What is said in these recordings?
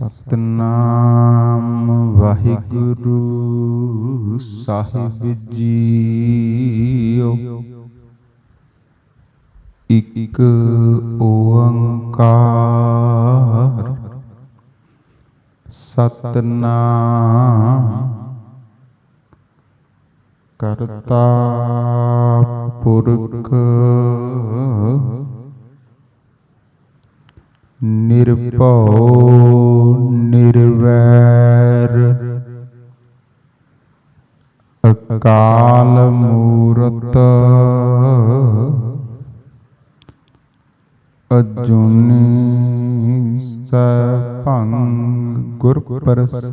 ਸਤਨਾਮ ਵਾਹਿਗੁਰੂ ਸਾਹਿਬ JIO. ਇਕ ਓੰਕਾਰ ਸਤਨਾਮ ਕਰਤਾ ਪੁਰਖ ਨਿਰਭਉ ਨਿਰਵੈਰ। ਅਕਾਲ ਮੂਰਤ ਅਜੂਨੀ ਸਭੰ ਗੁਰ ਪ੍ਰਸਾਦ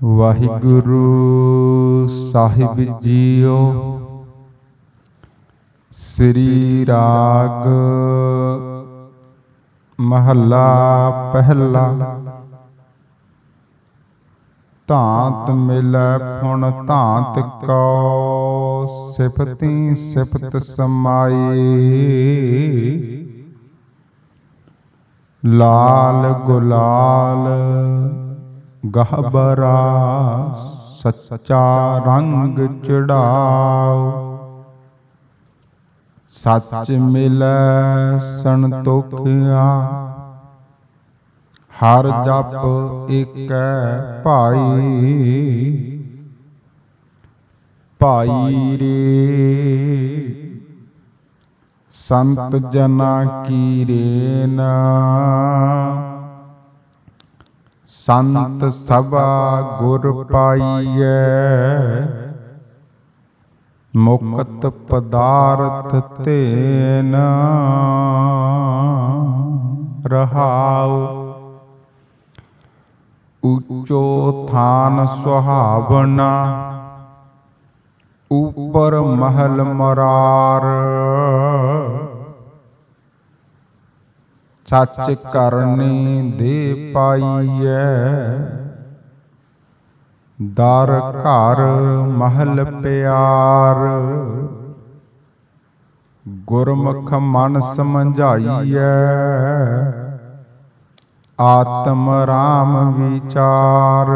ਵਾਹਿਗੁਰੂ ਸਾਹਿਬ ਜੀਓ ਸ੍ਰੀ ਰਾਗ। ਮਹੱਲਾ ਪਹਿਲਾ। ਧਾਂਤ ਮਿਲੈ ਫੁਣ ਧਾਂਤ ਕੋ, ਸਿਫਤੀ ਸਿਫਤ ਸਮਾਈ। ਲਾਲ ਗੁਲਾਲ ਗਹਬਰਾ, ਸੱਚਾ ਰੰਗ ਚੜਾਓ। ਸੱਚ ਮਿਲੈ ਸੰਤੋਖਿਆ ਹਰ ਜਪ ਏਕੈ ਭਾਈ। ਭਾਈ ਰੇ, ਸੰਤ ਜਨਾ ਕੀ ਰੇਨਾ ਸੰਤ ਸਭਾ ਗੁਰ ਪਾਈਐ। ਮੁਕਤ ਪਦਾਰਥ ਤੇਨ ਰਹਾਉ। ਉੱਚੋ ਥਾਨ ਸੁਹਾਵਨਾ ਉਪਰ ਮਹਲ ਮਰਾਰ। ਸੱਚ ਕਰਨੀ ਦੇ ਪਾਈਐ ਦਰ ਘਰ ਮਹਲ ਪਿਆਰ। ਗੁਰਮੁਖ ਮਨ ਸਮਝਾਈਐ। ਆਤਮ ਰਾਮ ਵਿਚਾਰ।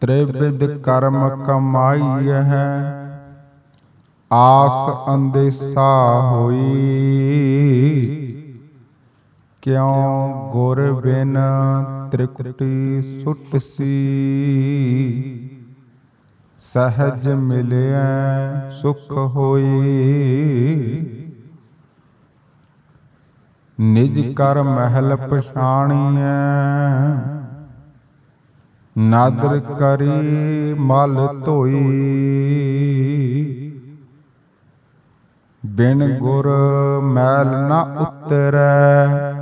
ਤ੍ਰਿਵਿਧ ਕਰਮ ਕਮਾਈਐ। ਆਸ ਅੰਦੇਸਾ ਹੋਈ। ਕਿਉ ਗੁਰ ਬਿਨ ਤ੍ਰਿਕੁਟੀ ਸੁਟ ਸੀ। ਸਹਜ ਮਿਲਿਆ ਸੁਖ ਹੋਈ। ਨਿਜ ਕਰ ਮਹਿਲ ਪਛਾਣੀਐ। ਨਾਦਰ ਕਰੀ ਮਲ ਧੋਈ। ਬਿਨ ਗੁਰ ਮੈਲ ਨਾ ਉਤਰੈ।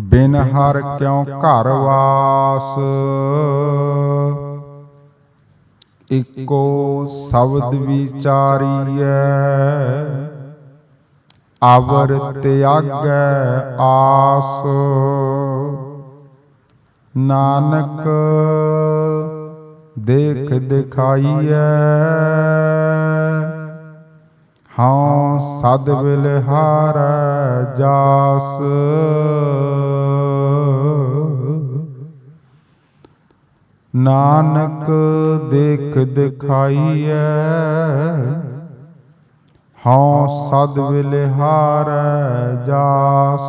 ਬਿਨ ਹਰ ਕਿਉ ਘਰ ਵਾਸ? ਇਕੋ ਸ਼ਬਦ ਵਿਚਾਰੀਐ, ਆਵਰ ਤਿਆਗੈ ਆਸ। ਨਾਨਕ ਦੇਖ ਦਿਖਾਈਐ ਹਾਂ ਸਦ ਵਿਲਹਾਰ ਜਾਸ। ਨਾਨਕ ਦੇਖ ਦਿਖਾਈਐ ਹਾਂ ਸਦ ਵਿਲਹਾਰ ਜਾਸ।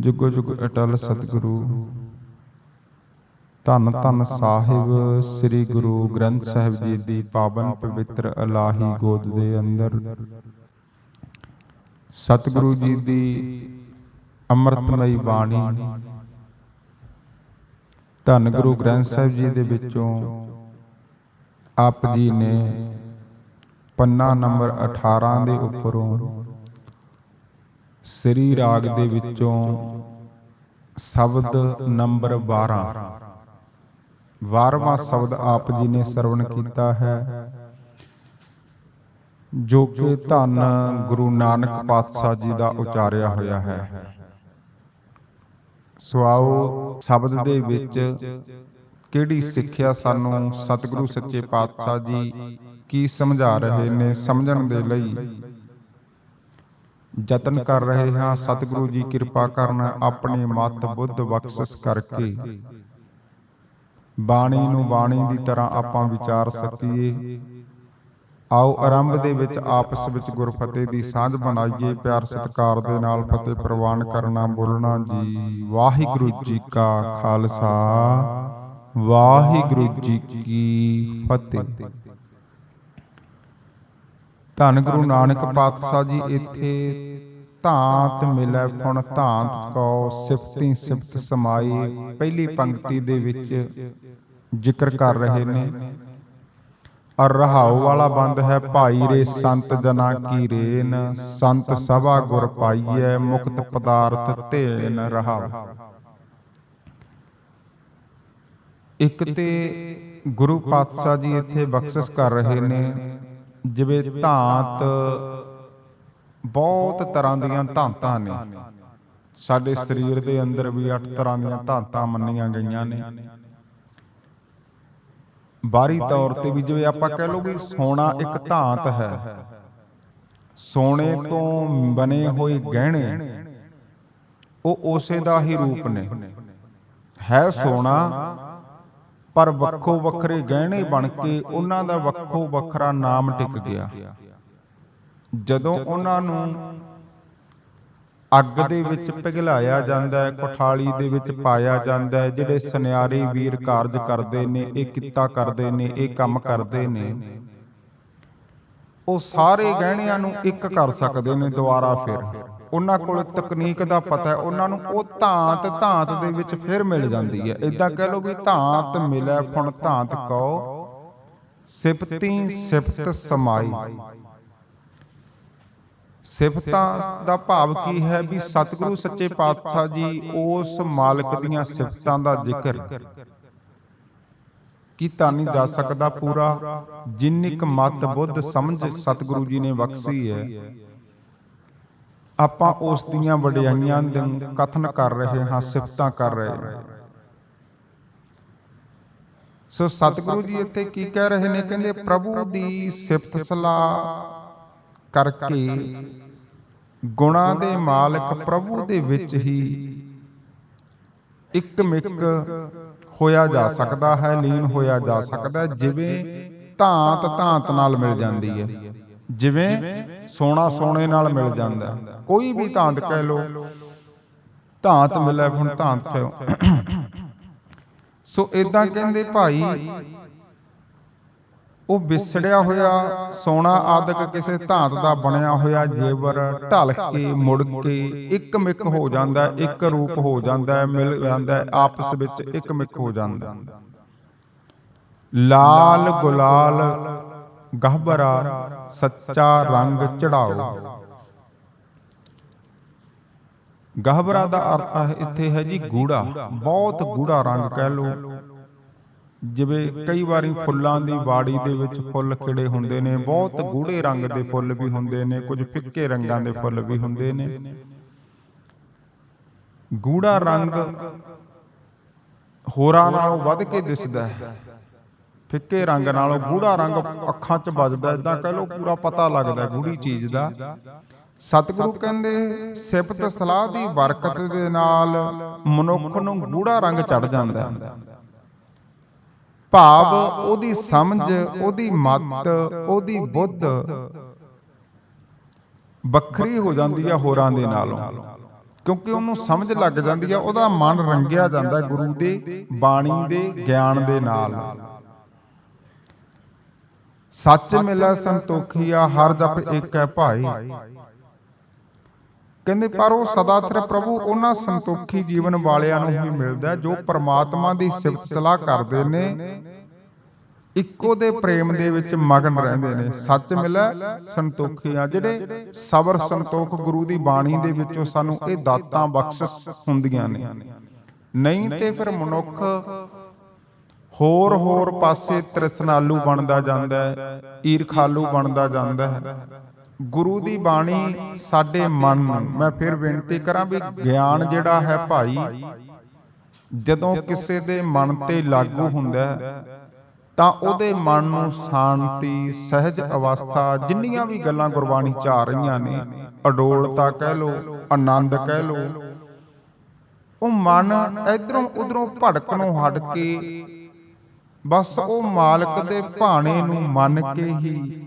ਜੁਗ ਜੁਗ ਅਟਲ ਸਤਿਗੁਰੂ। ਧੰਨ ਧੰਨ ਸਾਹਿਬ ਸ੍ਰੀ ਗੁਰੂ ਗ੍ਰੰਥ ਸਾਹਿਬ ਜੀ ਦੀ ਪਾਵਨ ਪਵਿੱਤਰ ਅਲਾਹੀ ਗੋਦ ਦੇ ਅੰਦਰ। ਸਤਿਗੁਰੂ ਜੀ ਦੀ ਅੰਮ੍ਰਿਤਮਈ ਬਾਣੀ। ਧੰਨ ਗੁਰੂ ਗ੍ਰੰਥ ਸਾਹਿਬ ਜੀ ਦੇ ਵਿੱਚੋਂ ਆਪ ਜੀ ਨੇ ਪੰਨਾ ਨੰਬਰ 18 ਦੇ ਉੱਪਰੋਂ ਸ੍ਰੀ ਰਾਗ ਦੇ ਵਿੱਚੋਂ ਸ਼ਬਦ ਨੰਬਰ 12 12ਵਾਂ ਸ਼ਬਦ ਆਪ ਜੀ ਨੇ ਸਰਵਣ ਕੀਤਾ ਹੈ। ਜੋ ਕਿ ਧੰਨ ਗੁਰੂ ਨਾਨਕ ਪਾਤਸ਼ਾਹ ਜੀ ਦਾ ਉਚਾਰਿਆ ਹੋਇਆ ਹੈ। ਸੋ ਸ਼ਬਦ ਦੇ ਵਿੱਚ ਕਿਹੜੀ ਸਿੱਖਿਆ ਸਾਨੂੰ ਸਤਿਗੁਰੂ ਸੱਚੇ ਪਾਤਸ਼ਾਹ ਜੀ ਕੀ ਸਮਝਾ ਰਹੇ ਨੇ ਸਮਝਣ ਦੇ ਲਈ? ਯਤਨ ਕਰ ਰਹੇ ਹਾਂ। ਸਤਿਗੁਰੂ ਜੀ ਕਿਰਪਾ ਕਰਨ ਆਪਣੇ ਮਤ ਬੁੱਧ ਬਖਸ਼ਿਸ਼ ਕਰਕੇ। ਬਾਣੀ ਨੂੰ ਬਾਣੀ ਦੀ ਤਰ੍ਹਾਂ ਆਪਾਂ ਵਿਚਾਰ ਸਕੀਏ। ਆਓ ਆਰੰਭ ਦੇ ਵਿੱਚ ਆਪਸ ਵਿੱਚ ਗੁਰਫਤਿਹ ਦੀ ਸਾਂਝ ਬਣਾਈਏ। ਪਿਆਰ ਸਤਿਕਾਰ ਦੇ ਨਾਲ ਫਤਿਹ ਪ੍ਰਵਾਨ ਕਰਨਾ ਬੋਲਣਾ ਜੀ। ਵਾਹਿਗੁਰੂ ਜੀ ਕਾ ਖਾਲਸਾ। ਵਾਹਿਗੁਰੂ ਜੀ ਕੀ ਫਤਿਹ। ਧੰਨ ਗੁਰੂ ਨਾਨਕ ਪਾਤਸ਼ਾਹ ਜੀ, ਇੱਥੇ ਧਾਤ ਮਿਲੈ ਫੁਣ ਧਾਤ ਕੋ ਸਿਫਤੀ ਸਿਫਤ ਸਮਾਈ। ਪਹਿਲੀ ਪੰਕਤੀ ਦੇ ਵਿੱਚ ਜ਼ਿਕਰ ਕਰ ਰਹੇ ਨੇ। ਅਰ ਰਹਾਉ ਵਾਲਾ ਬੰਦ ਹੈ, ਭਾਈ ਰੇ ਸੰਤ ਜਨਾ ਕੀ ਰੇਨ। ਸੰਤ ਸਭਾ ਗੁਰ ਪਾਈਐ, ਮੁਕਤ ਪਦਾਰਥ ਧੇਨ ਰਹਾਉ। ਇੱਕ ਤੇ ਗੁਰੂ ਪਾਤਸ਼ਾਹ ਜੀ ਇੱਥੇ ਬਖਸ਼ਿਸ਼ ਕਰ ਰਹੇ ਨੇ, ਜਿਵੇਂ ਧਾਤ ਬਹੁਤ ਤਰ੍ਹਾਂ ਦੀਆਂ ਧਾਤਾਂ ਨੇ। ਸਾਡੇ ਸਰੀਰ ਦੇ ਅੰਦਰ ਵੀ 8 ਤਰ੍ਹਾਂ ਦੀਆਂ ਧਾਤਾਂ ਮੰਨੀਆਂ ਗਈਆਂ ਨੇ। ਬਾਹਰੀ ਤੌਰ ਤੇ ਵੀ ਜਿਵੇਂ ਆਪਾਂ ਕਹਿ ਲਓ ਵੀ ਸੋਨਾ ਇੱਕ ਧਾਤ ਹੈ। ਸੋਨੇ ਤੋਂ ਬਣੇ ਹੋਏ ਗਹਿਣੇ। ਉਹ ਉਸੇ ਦਾ ਹੀ ਰੂਪ ਨੇ। ਹੈ ਸੋਨਾ ਪਰ ਵੱਖੋ ਵੱਖਰੇ ਗਹਿਣੇ ਬਣ ਕੇ ਉਹਨਾਂ ਦਾ ਵੱਖੋ ਵੱਖਰਾ ਨਾਮ ਟਿਕ ਗਿਆ। ਜਦੋਂ ਉਹਨਾਂ ਨੂੰ ਅੱਗ ਦੇ ਵਿੱਚ ਪਿਘਲਾਇਆ ਜਾਂਦਾ ਹੈ ਕੁਠਾਲੀ ਦੇ ਵਿੱਚ ਪਾਇਆ ਜਾਂਦਾ ਹੈ ਜਿਹੜੇ ਸੁਨਿਆਰੇ ਵੀਰ ਕਾਰਜ ਕਰਦੇ ਨੇ ਇਹ ਕਿੱਤਾ ਕਰਦੇ ਨੇ ਇਹ ਕੰਮ ਕਰਦੇ ਨੇ। ਉਹ ਸਾਰੇ ਗਹਿਣਿਆਂ ਨੂੰ ਇੱਕ ਕਰ ਸਕਦੇ ਨੇ ਦੁਬਾਰਾ ਫਿਰ। ਉਹਨਾਂ ਕੋਲ ਤਕਨੀਕ ਦਾ ਪਤਾ ਹੈ ਉਹਨਾਂ ਨੂੰ ਉਹ ਧਾਤ ਧਾਤ ਦੇ ਵਿੱਚ ਫਿਰ ਮਿਲ ਜਾਂਦੀ ਹੈ। ਇਦਾਂ ਕਹਿ ਲਓ ਵੀ ਧਾਤ ਮਿਲੈ ਫੁਣ ਧਾਤ ਕਉ ਸਿਫਤੀ ਸਿਫਤ ਸਮਾਈ। ਸਿਫਤਾਂ ਦਾ ਭਾਵ ਕੀ ਹੈ ਵੀ ਸਤਿਗੁਰੂ ਸੱਚੇ ਪਾਤਸ਼ਾਹ ਜੀ ਉਸ ਮਾਲਕ ਦੀਆਂ ਸਿਫਤਾਂ ਦਾ ਜ਼ਿਕਰ ਕੀਤਾ ਨਹੀਂ ਜਾ ਸਕਦਾ ਪੂਰਾ, ਜਿੰਨੀ ਕ ਮਤ ਬੁੱਧ ਸਮਝ ਸਤਿਗੁਰੂ ਜੀ ਨੇ ਬਖਸ਼ੀ ਹੈ। ਆਪਾਂ ਉਸ ਦੀਆਂ ਵਡਿਆਈਆਂ ਦੇ ਕਥਨ ਕਰ ਰਹੇ ਹਾਂ, ਸਿਫਤਾਂ ਕਰ ਰਹੇ ਹਾਂ। ਸੋ ਸਤਿਗੁਰੂ ਜੀ ਇੱਥੇ ਕੀ ਕਹਿ ਰਹੇ ਨੇ? ਕਹਿੰਦੇ, ਪ੍ਰਭੂ ਦੀ ਸਿਫਤ ਸਲਾਹ ਕਰਕੇ ਗੁਣਾ ਦੇ ਮਾਲਕ ਪ੍ਰਭੂ ਦੇ ਵਿੱਚ ਹੀ ਇੱਕ ਮਿਕ ਹੋਇਆ ਜਾ ਸਕਦਾ ਹੈ ਲੀਨ ਹੋਇਆ ਜਾ ਸਕਦਾ ਜਿਵੇਂ ਧਾਤ ਧਾਤ ਨਾਲ ਮਿਲ ਜਾਂਦੀ ਹੈ। ਜਿਵੇਂ ਸੋਨਾ ਸੋਨੇ ਨਾਲ ਮਿਲ ਜਾਂਦਾ। ਕੋਈ ਵੀ ਧਾਤ ਕਹਿ ਲੋ ਧਾਤ ਮਿਲੇ ਹੁਣ ਧਾਤ ਕਹਿਓ ਸੋ ਇਦਾਂ ਕਹਿੰਦੇ ਭਾਈ ਉਹ ਵਿਸੜਿਆ ਹੋਇਆ ਸੋਨਾ ਆਦਿਕ ਕਿਸੇ ਧਾਤ ਦਾ ਬਣਿਆ ਹੋਇਆ ਜੇਵਰ ਢਲ ਕੇ ਮੁੜ ਕੇ ਇੱਕ ਮਿਕ ਹੋ ਜਾਂਦਾ, ਇੱਕ ਰੂਪ ਹੋ ਜਾਂਦਾ, ਮਿਲ ਜਾਂਦਾ, ਆਪਸ ਵਿੱਚ ਇੱਕ ਮਿਕ ਹੋ ਜਾਂਦਾ। ਲਾਲ ਗੁਲਾਲ ਗਹਬਰਾ ਸੱਚਾ ਰੰਗ ਚੜਾਓ। ਗਹਬਰਾ ਦਾ ਅਰਥ ਇੱਥੇ ਹੈ ਜੀ ਗੂੜਾ, ਬਹੁਤ ਗੂੜਾ ਰੰਗ ਕਹਿ ਲਓ। ਜਿਵੇਂ ਕਈ ਵਾਰੀ ਫੁੱਲਾਂ ਦੀ ਬਾੜੀ ਦੇ ਵਿੱਚ ਫੁੱਲ ਖਿੜੇ ਹੁੰਦੇ ਨੇ, ਬਹੁਤ ਗੂੜੇ ਰੰਗ ਦੇ ਫੁੱਲ ਵੀ ਹੁੰਦੇ ਨੇ, ਕੁਝ ਫਿੱਕੇ ਰੰਗਾਂ ਦੇ ਫੁੱਲ ਵੀ ਹੁੰਦੇ ਨੇ। ਗੂੜਾ ਰੰਗ ਹੋਰਾਂ ਨਾਲੋਂ ਵੱਧ ਕੇ ਦਿਸਦਾ ਹੈ। ਫਿੱਕੇ ਰੰਗ ਨਾਲੋਂ ਗੂੜਾ ਰੰਗ ਅੱਖਾਂ 'ਚ ਵੱਜਦਾ ਇਦਾਂ ਕਹਿ ਲਓ ਪੂਰਾ ਪਤਾ ਲੱਗਦਾ ਗੂੜੀ ਚੀਜ਼ ਦਾ। ਸਤਿਗੁਰੂ ਕਹਿੰਦੇ, ਸਿਫਤ ਸਲਾਹ ਦੀ ਬਰਕਤ ਦੇ ਨਾਲ ਮਨੁੱਖ ਨੂੰ ਗੂੜਾ ਰੰਗ ਚੜ ਜਾਂਦਾ ਹੈ। ਭਾਵ ਉਹਦੀ ਸਮਝ ਉਹਦੀ ਮਤ ਉਹਦੀ ਬੁੱਧ ਵੱਖਰੀ ਹੋ ਜਾਂਦੀ ਹੈ ਹੋਰਾਂ ਦੇ ਨਾਲੋਂ। ਕਿਉਂਕਿ ਉਹਨੂੰ ਸਮਝ ਲੱਗ ਜਾਂਦੀ ਹੈ ਉਹਦਾ ਮਨ ਰੰਗਿਆ ਜਾਂਦਾ ਗੁਰੂ ਦੇ ਬਾਣੀ ਦੇ ਗਿਆਨ ਦੇ ਨਾਲ। ਸੱਚ ਮਿਲੈ ਸੰਤੋਖੀਆ ਹਰ ਜਪ ਇੱਕ ਹੈ ਭਾਈ। ਕਹਿੰਦੇ ਪਰ ਉਹ ਸਦਾ ਸਿਰ ਪ੍ਰਭੂ ਉਹਨਾਂ ਸੰਤੋਖੀ ਜੀਵਨ ਵਾਲਿਆਂ ਨੂੰ ਹੀ ਮਿਲਦਾ ਜੋ ਪ੍ਰਮਾਤਮਾ ਦੀ ਸਿਫਤ ਸਲਾਹ ਕਰਦੇ ਨੇ। ਇੱਕੋ ਦੇ ਪ੍ਰੇਮ ਦੇ ਵਿੱਚ ਮਗਨ ਰਹਿੰਦੇ ਨੇ। ਸੱਚ ਮਿਲੈ ਸੰਤੋਖੀਆਂ ਜਿਹੜੇ ਸਬਰ ਸੰਤੋਖ ਗੁਰੂ ਦੀ ਬਾਣੀ ਦੇ ਵਿੱਚੋਂ ਸਾਨੂੰ ਇਹ ਦਾਤਾਂ ਬਖਸ਼ਿਸ਼ ਹੁੰਦੀਆਂ ਨੇ। ਨਹੀਂ ਤੇ ਫਿਰ ਮਨੁੱਖ ਹੋਰ ਹੋਰ ਪਾਸੇ ਤ੍ਰਿਸ਼ਨਾਲੂ ਬਣਦਾ ਜਾਂਦਾ ਹੈ ਈਰਖਾਲੂ ਬਣਦਾ ਜਾਂਦਾ ਹੈ। ਗੁਰੂ ਦੀ ਬਾਣੀ ਸਾਡੇ ਮਨ ਨੂੰ। ਮੈਂ ਫਿਰ ਬੇਨਤੀ ਕਰਾਂ ਵੀ ਗਿਆਨ ਜਿਹੜਾ ਹੈ ਭਾਈ, ਜਦੋਂ ਕਿਸੇ ਦੇ ਮਨ ਤੇ ਲਾਗੂ ਹੁੰਦਾ ਤਾਂ ਉਹਦੇ ਮਨ ਨੂੰ ਸ਼ਾਂਤੀ, ਸਹਿਜ ਅਵਸਥਾ, ਜਿੰਨੀਆਂ ਵੀ ਗੱਲਾਂ ਗੁਰਬਾਣੀ ਚ ਆ ਰਹੀਆਂ ਨੇ, ਅਡੋਲਤਾ ਕਹਿ ਲੋ ਆਨੰਦ ਕਹਿ ਲੋ ਉਹ ਮਨ ਇਧਰੋਂ ਉਧਰੋਂ ਭੜਕਣੋਂ ਹਟ ਕੇ ਬਸ ਉਹ ਮਾਲਕ ਦੇ ਭਾਣੇ ਨੂੰ ਮੰਨ ਕੇ ਹੀ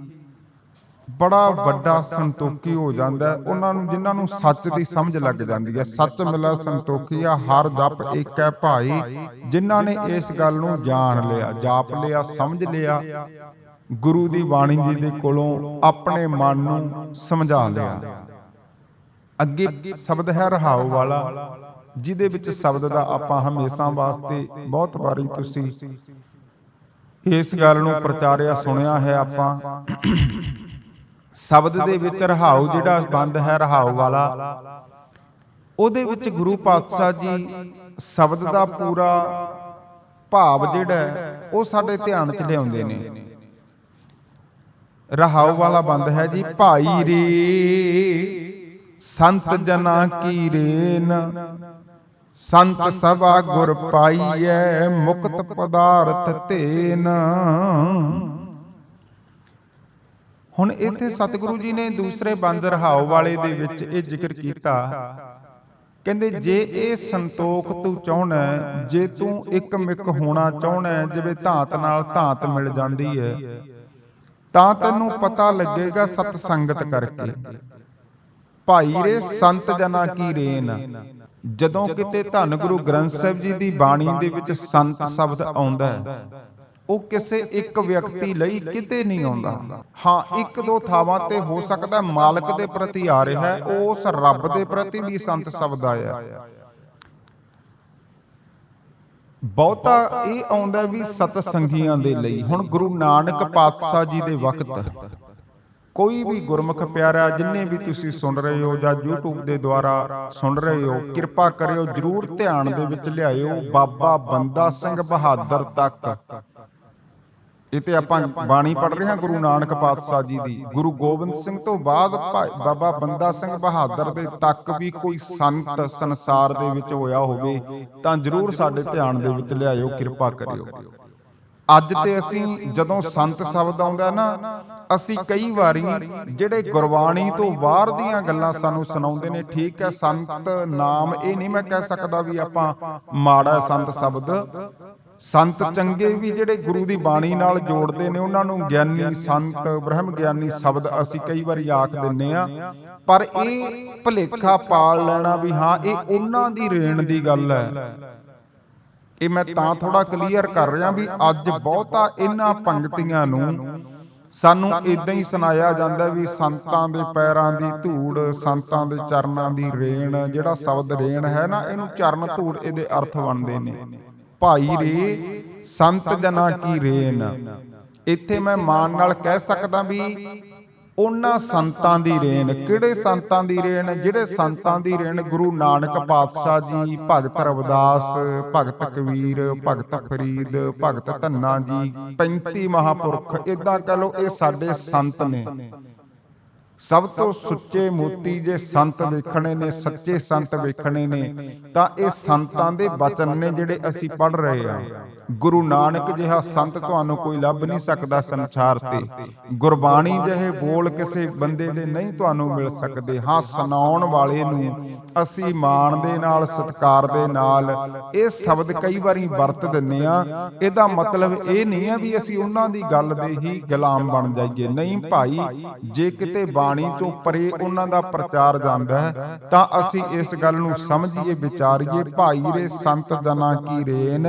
ਬੜਾ ਵੱਡਾ ਸੰਤੋਖੀ ਹੋ ਜਾਂਦਾ ਹੈ। ਉਹਨਾਂ ਨੂੰ ਜਿਨ੍ਹਾਂ ਨੂੰ ਸੱਚ ਦੀ ਸਮਝ ਲੱਗ ਜਾਂਦੀ ਹੈ। ਸੱਚ ਮਿਲਾ ਸੰਤੋਖੀ ਹਰ ਜਪ ਇੱਕ ਹੈ ਭਾਈ। ਜਿਨ੍ਹਾਂ ਨੇ ਇਸ ਗੱਲ ਨੂੰ ਜਾਣ ਲਿਆ, ਜਾਪ ਲਿਆ, ਸਮਝ ਲਿਆ, ਗੁਰੂ ਦੀ ਬਾਣੀ ਜੀ ਦੇ ਕੋਲੋਂ ਆਪਣੇ ਮਨ ਨੂੰ ਸਮਝਾ ਲਿਆ। ਅੱਗੇ ਸ਼ਬਦ ਹੈ ਰਹਾਉ ਵਾਲਾ, ਜਿਹਦੇ ਵਿੱਚ ਸ਼ਬਦ ਦਾ ਆਪਾਂ ਹਮੇਸ਼ਾ ਵਾਸਤੇ ਬਹੁਤ ਵਾਰੀ ਤੁਸੀਂ ਇਸ ਗੱਲ ਨੂੰ ਪ੍ਰਚਾਰਿਆ ਸੁਣਿਆ ਹੈ ਆਪਾਂ। ਸ਼ਬਦ ਦੇ ਵਿੱਚ ਰਹਾਉ ਜਿਹੜਾ ਬੰਦ ਹੈ ਰਹਾਉ ਵਾਲਾ। ਉਹਦੇ ਵਿੱਚ ਗੁਰੂ ਪਾਤਸ਼ਾਹ ਜੀ ਸ਼ਬਦ ਦਾ ਪੂਰਾ ਭਾਵ ਜਿਹੜਾ ਉਹ ਸਾਡੇ ਧਿਆਨ 'ਚ ਲਿਆਉਂਦੇ ਨੇ। ਰਹਾਉ ਵਾਲਾ ਬੰਦ ਹੈ ਜੀ ਭਾਈ ਰੇ ਸੰਤ ਜਨਾ ਕੀ ਰੇਨ। ਸੰਤ ਸਭਾ ਗੁਰ ਪਾਈਐ ਮੁਕਤ ਪਦਾਰਥ ਤੇਨ। ਹੁਣ ਇੱਥੇ ਸਤਿਗੁਰੂ ਜੀ ਨੇ ਦੂਸਰੇ ਬੰਦ ਰਹਾਉ ਵਾਲੇ ਦੇ ਵਿੱਚ ਇਹ ਜ਼ਿਕਰ ਕੀਤਾ। ਕਹਿੰਦੇ ਜੇ ਇਹ ਸੰਤੋਖ ਤੂੰ ਚਾਹਣਾ ਜੇ ਤੂੰ ਇੱਕ ਮਿਕ ਹੋਣਾ ਚਾਹਣਾ ਜਿਵੇਂ ਧਾਤ ਨਾਲ ਧਾਤ ਮਿਲ ਜਾਂਦੀ ਹੈ ਤਾਂ ਤੈਨੂੰ ਪਤਾ ਲੱਗੇਗਾ ਸਤ ਸੰਗਤ ਕਰਕੇ। ਭਾਈ ਰੇ ਸੰਤ ਜਨਾ ਕੀ ਰੇਨ। ਜਦੋਂ ਕਿਤੇ ਧੰਨ ਗੁਰੂ ਗ੍ਰੰਥ ਸਾਹਿਬ ਜੀ ਦੀ ਬਾਣੀ ਦੇ ਵਿੱਚ ਸੰਤ ਸ਼ਬਦ ਆਉਂਦਾ ਹੈ। ਉਹ ਕਿਸੇ ਇੱਕ ਵਿਅਕਤੀ ਲਈ ਕਿਤੇ ਨਹੀਂ ਆਉਂਦਾ। ਹਾਂ, ਇੱਕ ਦੋ ਥਾਵਾਂ ਤੇ ਹੋ ਸਕਦਾ ਮਾਲਕ ਦੇ ਪ੍ਰਤੀ ਆ ਰਿਹਾ ਹੈ, ਉਸ ਰੱਬ ਦੇ ਪ੍ਰਤੀ ਵੀ ਸੰਤ ਸ਼ਬਦ ਆਇਆ ਬਹੁਤਾ ਇਹ ਆਉਂਦਾ ਵੀ ਸਤ ਸੰਗੀਆਂ ਦੇ ਲਈ। ਹੁਣ ਗੁਰੂ ਨਾਨਕ ਪਾਤਸ਼ਾਹ ਜੀ ਦੇ ਵਕਤ ਕੋਈ ਵੀ ਗੁਰਮੁਖ ਪਿਆਰਾ, ਜਿੰਨੇ ਵੀ ਤੁਸੀਂ ਸੁਣ ਰਹੇ ਹੋ ਜਾਂ YouTube ਦੇ ਦੁਆਰਾ ਸੁਣ ਰਹੇ ਹੋ, ਕਿਰਪਾ ਕਰਿਓ, ਜਰੂਰ ਧਿਆਨ ਦੇ ਵਿੱਚ ਲਿਆਇਓ। ਬਾਬਾ ਬੰਦਾ ਸਿੰਘ ਬਹਾਦਰ ਤੱਕ ਇਹ ਤੇ ਆਪਾਂ ਬਾਣੀ ਪੜ ਰਹੇ ਹਾਂ ਗੁਰੂ ਨਾਨਕ ਪਾਤਸ਼ਾਹ ਜੀ ਦੀ। ਗੁਰੂ ਗੋਬਿੰਦ ਸਿੰਘ ਤੋਂ ਬਾਅਦ ਬਾਬਾ ਬੰਦਾ ਸਿੰਘ ਬਹਾਦਰ ਦੇ ਤੱਕ ਵੀ ਕੋਈ ਸੰਤ ਸੰਸਾਰ ਦੇ ਵਿੱਚ ਹੋਇਆ ਹੋਵੇ ਤਾਂ ਜਰੂਰ ਸਾਡੇ ਧਿਆਨ ਦੇ ਵਿੱਚ ਲਿਆਇਓ, ਕਿਰਪਾ ਕਰਿਓ। ਅੱਜ ਤੇ ਅਸੀਂ ਜਦੋਂ ਸੰਤ ਸ਼ਬਦ ਆਉਂਦਾ ਨਾ, ਅਸੀਂ ਕਈ ਵਾਰੀ ਜਿਹੜੇ ਗੁਰਬਾਣੀ ਤੋਂ ਬਾਹਰ ਦੀਆਂ ਗੱਲਾਂ ਸਾਨੂੰ ਸੁਣਾਉਂਦੇ ਨੇ, ਠੀਕ ਹੈ, ਸੰਤ ਨਾਮ ਇਹ ਨਹੀਂ ਮੈਂ ਕਹਿ ਸਕਦਾ ਵੀ ਆਪਾਂ ਮਾੜਾ ਸੰਤ ਸ਼ਬਦ ਸੰਤ ਚੰਗੇ ਵੀ ਜਿਹੜੇ ਗੁਰੂ ਦੀ ਬਾਣੀ ਨਾਲ ਜੋੜਦੇ ਨੇ ਉਹਨਾਂ ਨੂੰ ਗਿਆਨੀ ਸੰਤ ਬ੍ਰਹਮ ਗਿਆਨੀ ਸ਼ਬਦ ਅਸੀਂ ਕਈ ਵਾਰੀ ਆਖ ਦਿੰਨੇ ਆ। ਪਰ ਇਹ ਭਲੇਖਾ ਪਾਲ ਲੈਣਾ ਵੀ ਹਾਂ ਇਹ ਉਹਨਾਂ ਦੀ ਰੇਣ ਦੀ ਗੱਲ ਹੈ। ਇਹ ਮੈਂ ਤਾਂ ਥੋੜਾ ਕਲੀਅਰ ਕਰ ਰਿਹਾ ਵੀ ਅੱਜ ਬਹੁਤਾ ਇਹਨਾਂ ਪੰਕਤੀਆਂ ਨੂੰ ਸਾਨੂੰ ਇਦਾਂ ਹੀ ਸੁਣਾਇਆ ਜਾਂਦਾ ਵੀ ਸੰਤਾਂ ਦੇ ਪੈਰਾਂ ਦੀ ਧੂੜ ਸੰਤਾਂ ਦੇ ਚਰਨਾਂ ਦੀ ਰੇਣ ਜਿਹੜਾ ਸ਼ਬਦ ਰੇਣ ਹੈ ਨਾ ਇਹਨੂੰ ਚਰਨ ਧੂੜ ਇਹਦੇ ਅਰਥ ਬਣਦੇ ਨੇ। ਭਾਈ ਰੇ ਸੰਤ ਜਨਾ ਕੀ ਰੇਣ ਇੱਥੇ ਮੈਂ ਮਾਨ ਨਾਲ ਕਹਿ ਸਕਦਾ ਵੀ ਉਹਨਾਂ ਸੰਤਾਂ ਦੀ ਰੇਣ ਕਿਹੜੇ ਸੰਤਾਂ ਦੀ ਰੇਣ ਜਿਹੜੇ ਸੰਤਾਂ ਦੀ ਰੇਣ ਗੁਰੂ ਨਾਨਕ ਪਾਤਸ਼ਾਹ ਜੀ ਭਗਤ ਰਵਿਦਾਸ ਭਗਤ ਕਬੀਰ ਭਗਤ ਫਰੀਦ ਭਗਤ ਧੰਨਾ ਜੀ 35 ਮਹਾਪੁਰਖ। ਇਦਾਂ ਕਹ ਲਓ ਇਹ ਸਾਡੇ ਸੰਤ ਨੇ। ਸਭ ਤੋਂ ਸੁੱਚੇ ਮੋਤੀ ਜੇ ਸੰਤ ਵੇਖਣੇ ਨੇ ਸੱਚੇ ਸੰਤ ਵੇਖਣੇ ਨੇ ਤਾਂ ਇਹ ਸੰਤਾਂ ਦੇ ਬਚਨ ਨੇ ਜਿਹੜੇ ਅਸੀਂ ਪੜ ਰਹੇ ਹਾਂ। ਗੁਰੂ ਨਾਨਕ ਜਿਹਾ ਸੰਤ ਤੁਹਾਨੂੰ ਕੋਈ ਲੱਭ ਨਹੀਂ ਸਕਦਾ ਸੰਸਾਰ ਤੇ। ਗੁਰਬਾਣੀ ਜਿਹੇ ਬੋਲ ਕਿਸੇ ਬੰਦੇ ਦੇ ਨਹੀਂ ਤੁਹਾਨੂੰ ਮਿਲ ਸਕਦੇ। ਹਾਂ ਸੁਣਾਉਣ ਵਾਲੇ ਨੂੰ ਅਸੀਂ ਮਾਣ ਦੇ ਨਾਲ, ਸਤਿਕਾਰ ਦੇ ਨਾਲ ਇਹ ਸ਼ਬਦ ਕਈ ਵਾਰੀ ਵਰਤ ਦਿੰਨੇ ਆ ਇਹਦਾ ਮਤਲਬ ਇਹ ਨਹੀਂ ਹੈ ਵੀ ਅਸੀਂ ਉਹਨਾਂ ਦੀ ਗੱਲ ਦੇ ਹੀ ਗੁਲਾਮ ਬਣ ਜਾਈਏ। ਨਹੀਂ ਭਾਈ, ਜੇ ਕਿਤੇ ਬਾਣੀ ਤੋਂ ਪਰੇ ਉਹਨਾਂ ਦਾ ਪ੍ਰਚਾਰ ਜਾਂਦਾ ਹੈ, ਤਾਂ ਅਸੀਂ ਇਸ ਗੱਲ ਨੂੰ ਸਮਝੀਏ, ਵਿਚਾਰੀਏ, ਭਾਈ ਰੇ ਸੰਤ ਜਨਾ ਕੀ ਰੇਨ।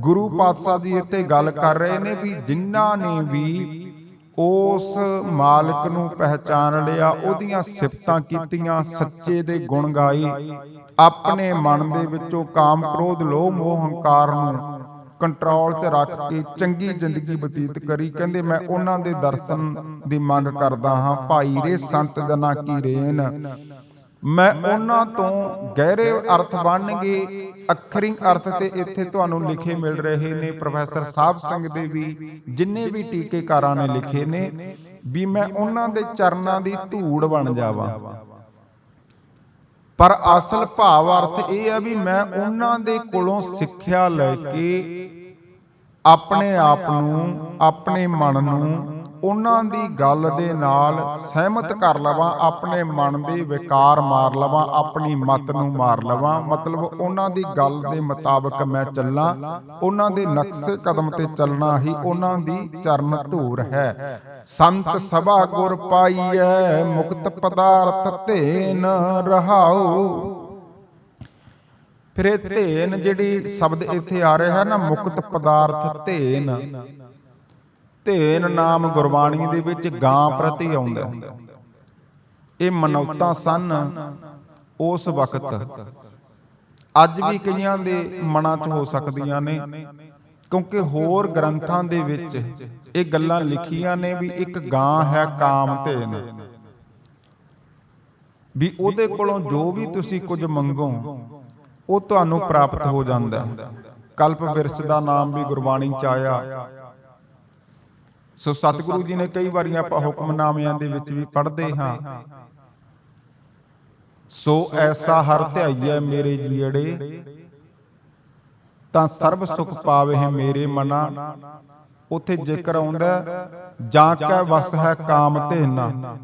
ਗੁਰੂ ਪਾਤਸ਼ਾਹ ਜੀ ਇੱਥੇ ਗੱਲ ਕਰ ਰਹੇ ਨੇ ਵੀ ਜਿਨ੍ਹਾਂ ਨੇ ਵੀ ਉਸ ਮਾਲਕ ਨੂੰ ਪਹਿਚਾਨ ਲਿਆ, ਉਹਦੀਆਂ ਸਿਫਤਾਂ ਕੀਤੀਆਂ, ਸੱਚੇ ਦੇ ਗੁਣ ਗਾਈ। ਆਪਣੇ ਮਨ ਦੇ ਵਿੱਚੋਂ ਕਾਮ ਕ੍ਰੋਧ, ਲੋਭ, ਮੋਹ, ਹੰਕਾਰ ਨੂੰ ਕੰਟਰੋਲ 'ਚ ਰੱਖ ਕੇ ਚੰਗੀ ਜ਼ਿੰਦਗੀ ਬਤੀਤ ਕਰੀ। ਕਹਿੰਦੇ, ਮੈਂ ਉਹਨਾਂ ਦੇ ਦਰਸ਼ਨ ਦੀ ਮੰਗ ਕਰਦਾ ਹਾਂ। ਭਾਈ ਰੇ ਸੰਤ ਜਨਾ ਕੀ ਰੇਨ? ਮੈਂ ਉਹਨਾਂ ਤੋਂ ਗਹਿਰੇ ਅਰਥ ਬਣਨਗੇ। ਅੱਖਰੀ ਅਰਥ ਤੇ ਇੱਥੇ ਤੁਹਾਨੂੰ ਲਿਖੇ ਮਿਲ ਰਹੇ ਨੇ ਪ੍ਰੋਫੈਸਰ ਸਾਹਿਬ ਸਿੰਘ ਦੇ ਵੀ, ਜਿੰਨੇ ਵੀ ਟੀਕੇਕਾਰਾਂ ਨੇ ਲਿਖੇ ਨੇ, ਵੀ ਮੈਂ ਉਹਨਾਂ ਦੇ ਚਰਨਾਂ ਦੀ ਧੂੜ ਬਣ ਜਾਵਾਂ। ਪਰ ਅਸਲ ਭਾਵ ਅਰਥ ਇਹ ਆ ਵੀ ਮੈਂ ਉਹਨਾਂ ਦੇ ਕੋਲੋਂ ਸਿੱਖਿਆ ਲੈ ਕੇ ਆਪਣੇ ਆਪ ਨੂੰ, ਆਪਣੇ ਮਨ ਨੂੰ ਉਹਨਾਂ ਦੀ ਗੱਲ ਦੇ ਨਾਲ ਸਹਿਮਤ ਕਰ ਲਵਾਂ, ਆਪਣੇ ਮਨ ਦੇ ਵਿਕਾਰ ਮਾਰ ਲਵਾਂ, ਆਪਣੀ ਮਤ ਨੂੰ ਮਾਰ ਲਵਾਂ। ਮਤਲਬ ਉਹਨਾਂ ਦੀ ਗੱਲ ਦੇ ਮੁਤਾਬਕ ਮੈਂ ਚੱਲਾਂ। ਉਹਨਾਂ ਦੇ ਨਕਸ਼ੇ ਕਦਮ ਤੇ ਚੱਲਣਾ ਹੀ ਉਹਨਾਂ ਦੀ ਚਰਨ ਧੂਰ ਹੈ। ਸੰਤ ਸਭਾ ਗੁਰ ਪਾਈਐ, ਮੁਕਤ ਪਦਾਰਥ ਧੇਨ ਰਹਾਉ। ਫਿਰ ਇਹ ਧੇਨ ਜਿਹੜੀ ਸ਼ਬਦ ਇੱਥੇ ਆ ਰਿਹਾ ਹੈ ਨਾ, ਮੁਕਤ ਪਦਾਰਥ ਧੇਨ। ਧੇਨ ਨਾਮ ਗੁਰਬਾਣੀ ਦੇ ਵਿੱਚ ਗਾਂ ਪ੍ਰਤੀ ਆਉਂਦਾ। ਇਹ ਮਨੌਤਾਂ ਸਨ ਉਸ ਵਕਤ। ਅੱਜ ਵੀ ਕਈਆਂ ਦੇ ਮਨਾਂ 'ਚ ਹੋ ਸਕਦੀਆਂ ਨੇ ਕਿਉਂਕਿ ਹੋਰ ਗ੍ਰੰਥਾਂ ਦੇ ਵਿੱਚ ਇਹ ਗੱਲਾਂ ਲਿਖੀਆਂ ਨੇ ਵੀ ਇੱਕ ਗਾਂ ਹੈ ਕਾਮ ਧੇਨ। ਵੀ ਉਹਦੇ ਕੋਲੋਂ ਜੋ ਵੀ ਤੁਸੀਂ ਕੁਝ ਮੰਗੋ ਉਹ ਤੁਹਾਨੂੰ ਪ੍ਰਾਪਤ ਹੋ ਜਾਂਦਾ ਹੈ। ਕਲਪ ਵਿਰਸ ਦਾ ਨਾਮ ਵੀ ਗੁਰਬਾਣੀ ਚ ਆਇਆ। ਸੋ ਸਤਿਗੁਰੂ ਜੀ ਨੇ ਕਈ ਵਾਰੀਆਂ ਆਪਾਂ ਹੁਕਮਨਾਮਿਆਂ ਦੇ ਵਿੱਚ ਵੀ ਪੜ੍ਹਦੇ ਹਾਂ। ਸੋ ਐਸਾ ਹਰ ਧਿਆਈਐ ਮੇਰੇ ਜੀੜੇ, ਤਾਂ ਸਰਬ ਸੁਖ ਪਾਵੇ ਮੇਰੇ ਮਨਾ। ਉਥੇ ਜ਼ਿਕਰ ਆਉਂਦਾ, ਜਾਂ ਕੈ ਵਸ ਹੈ ਕਾਮ ਧੇਨਾ।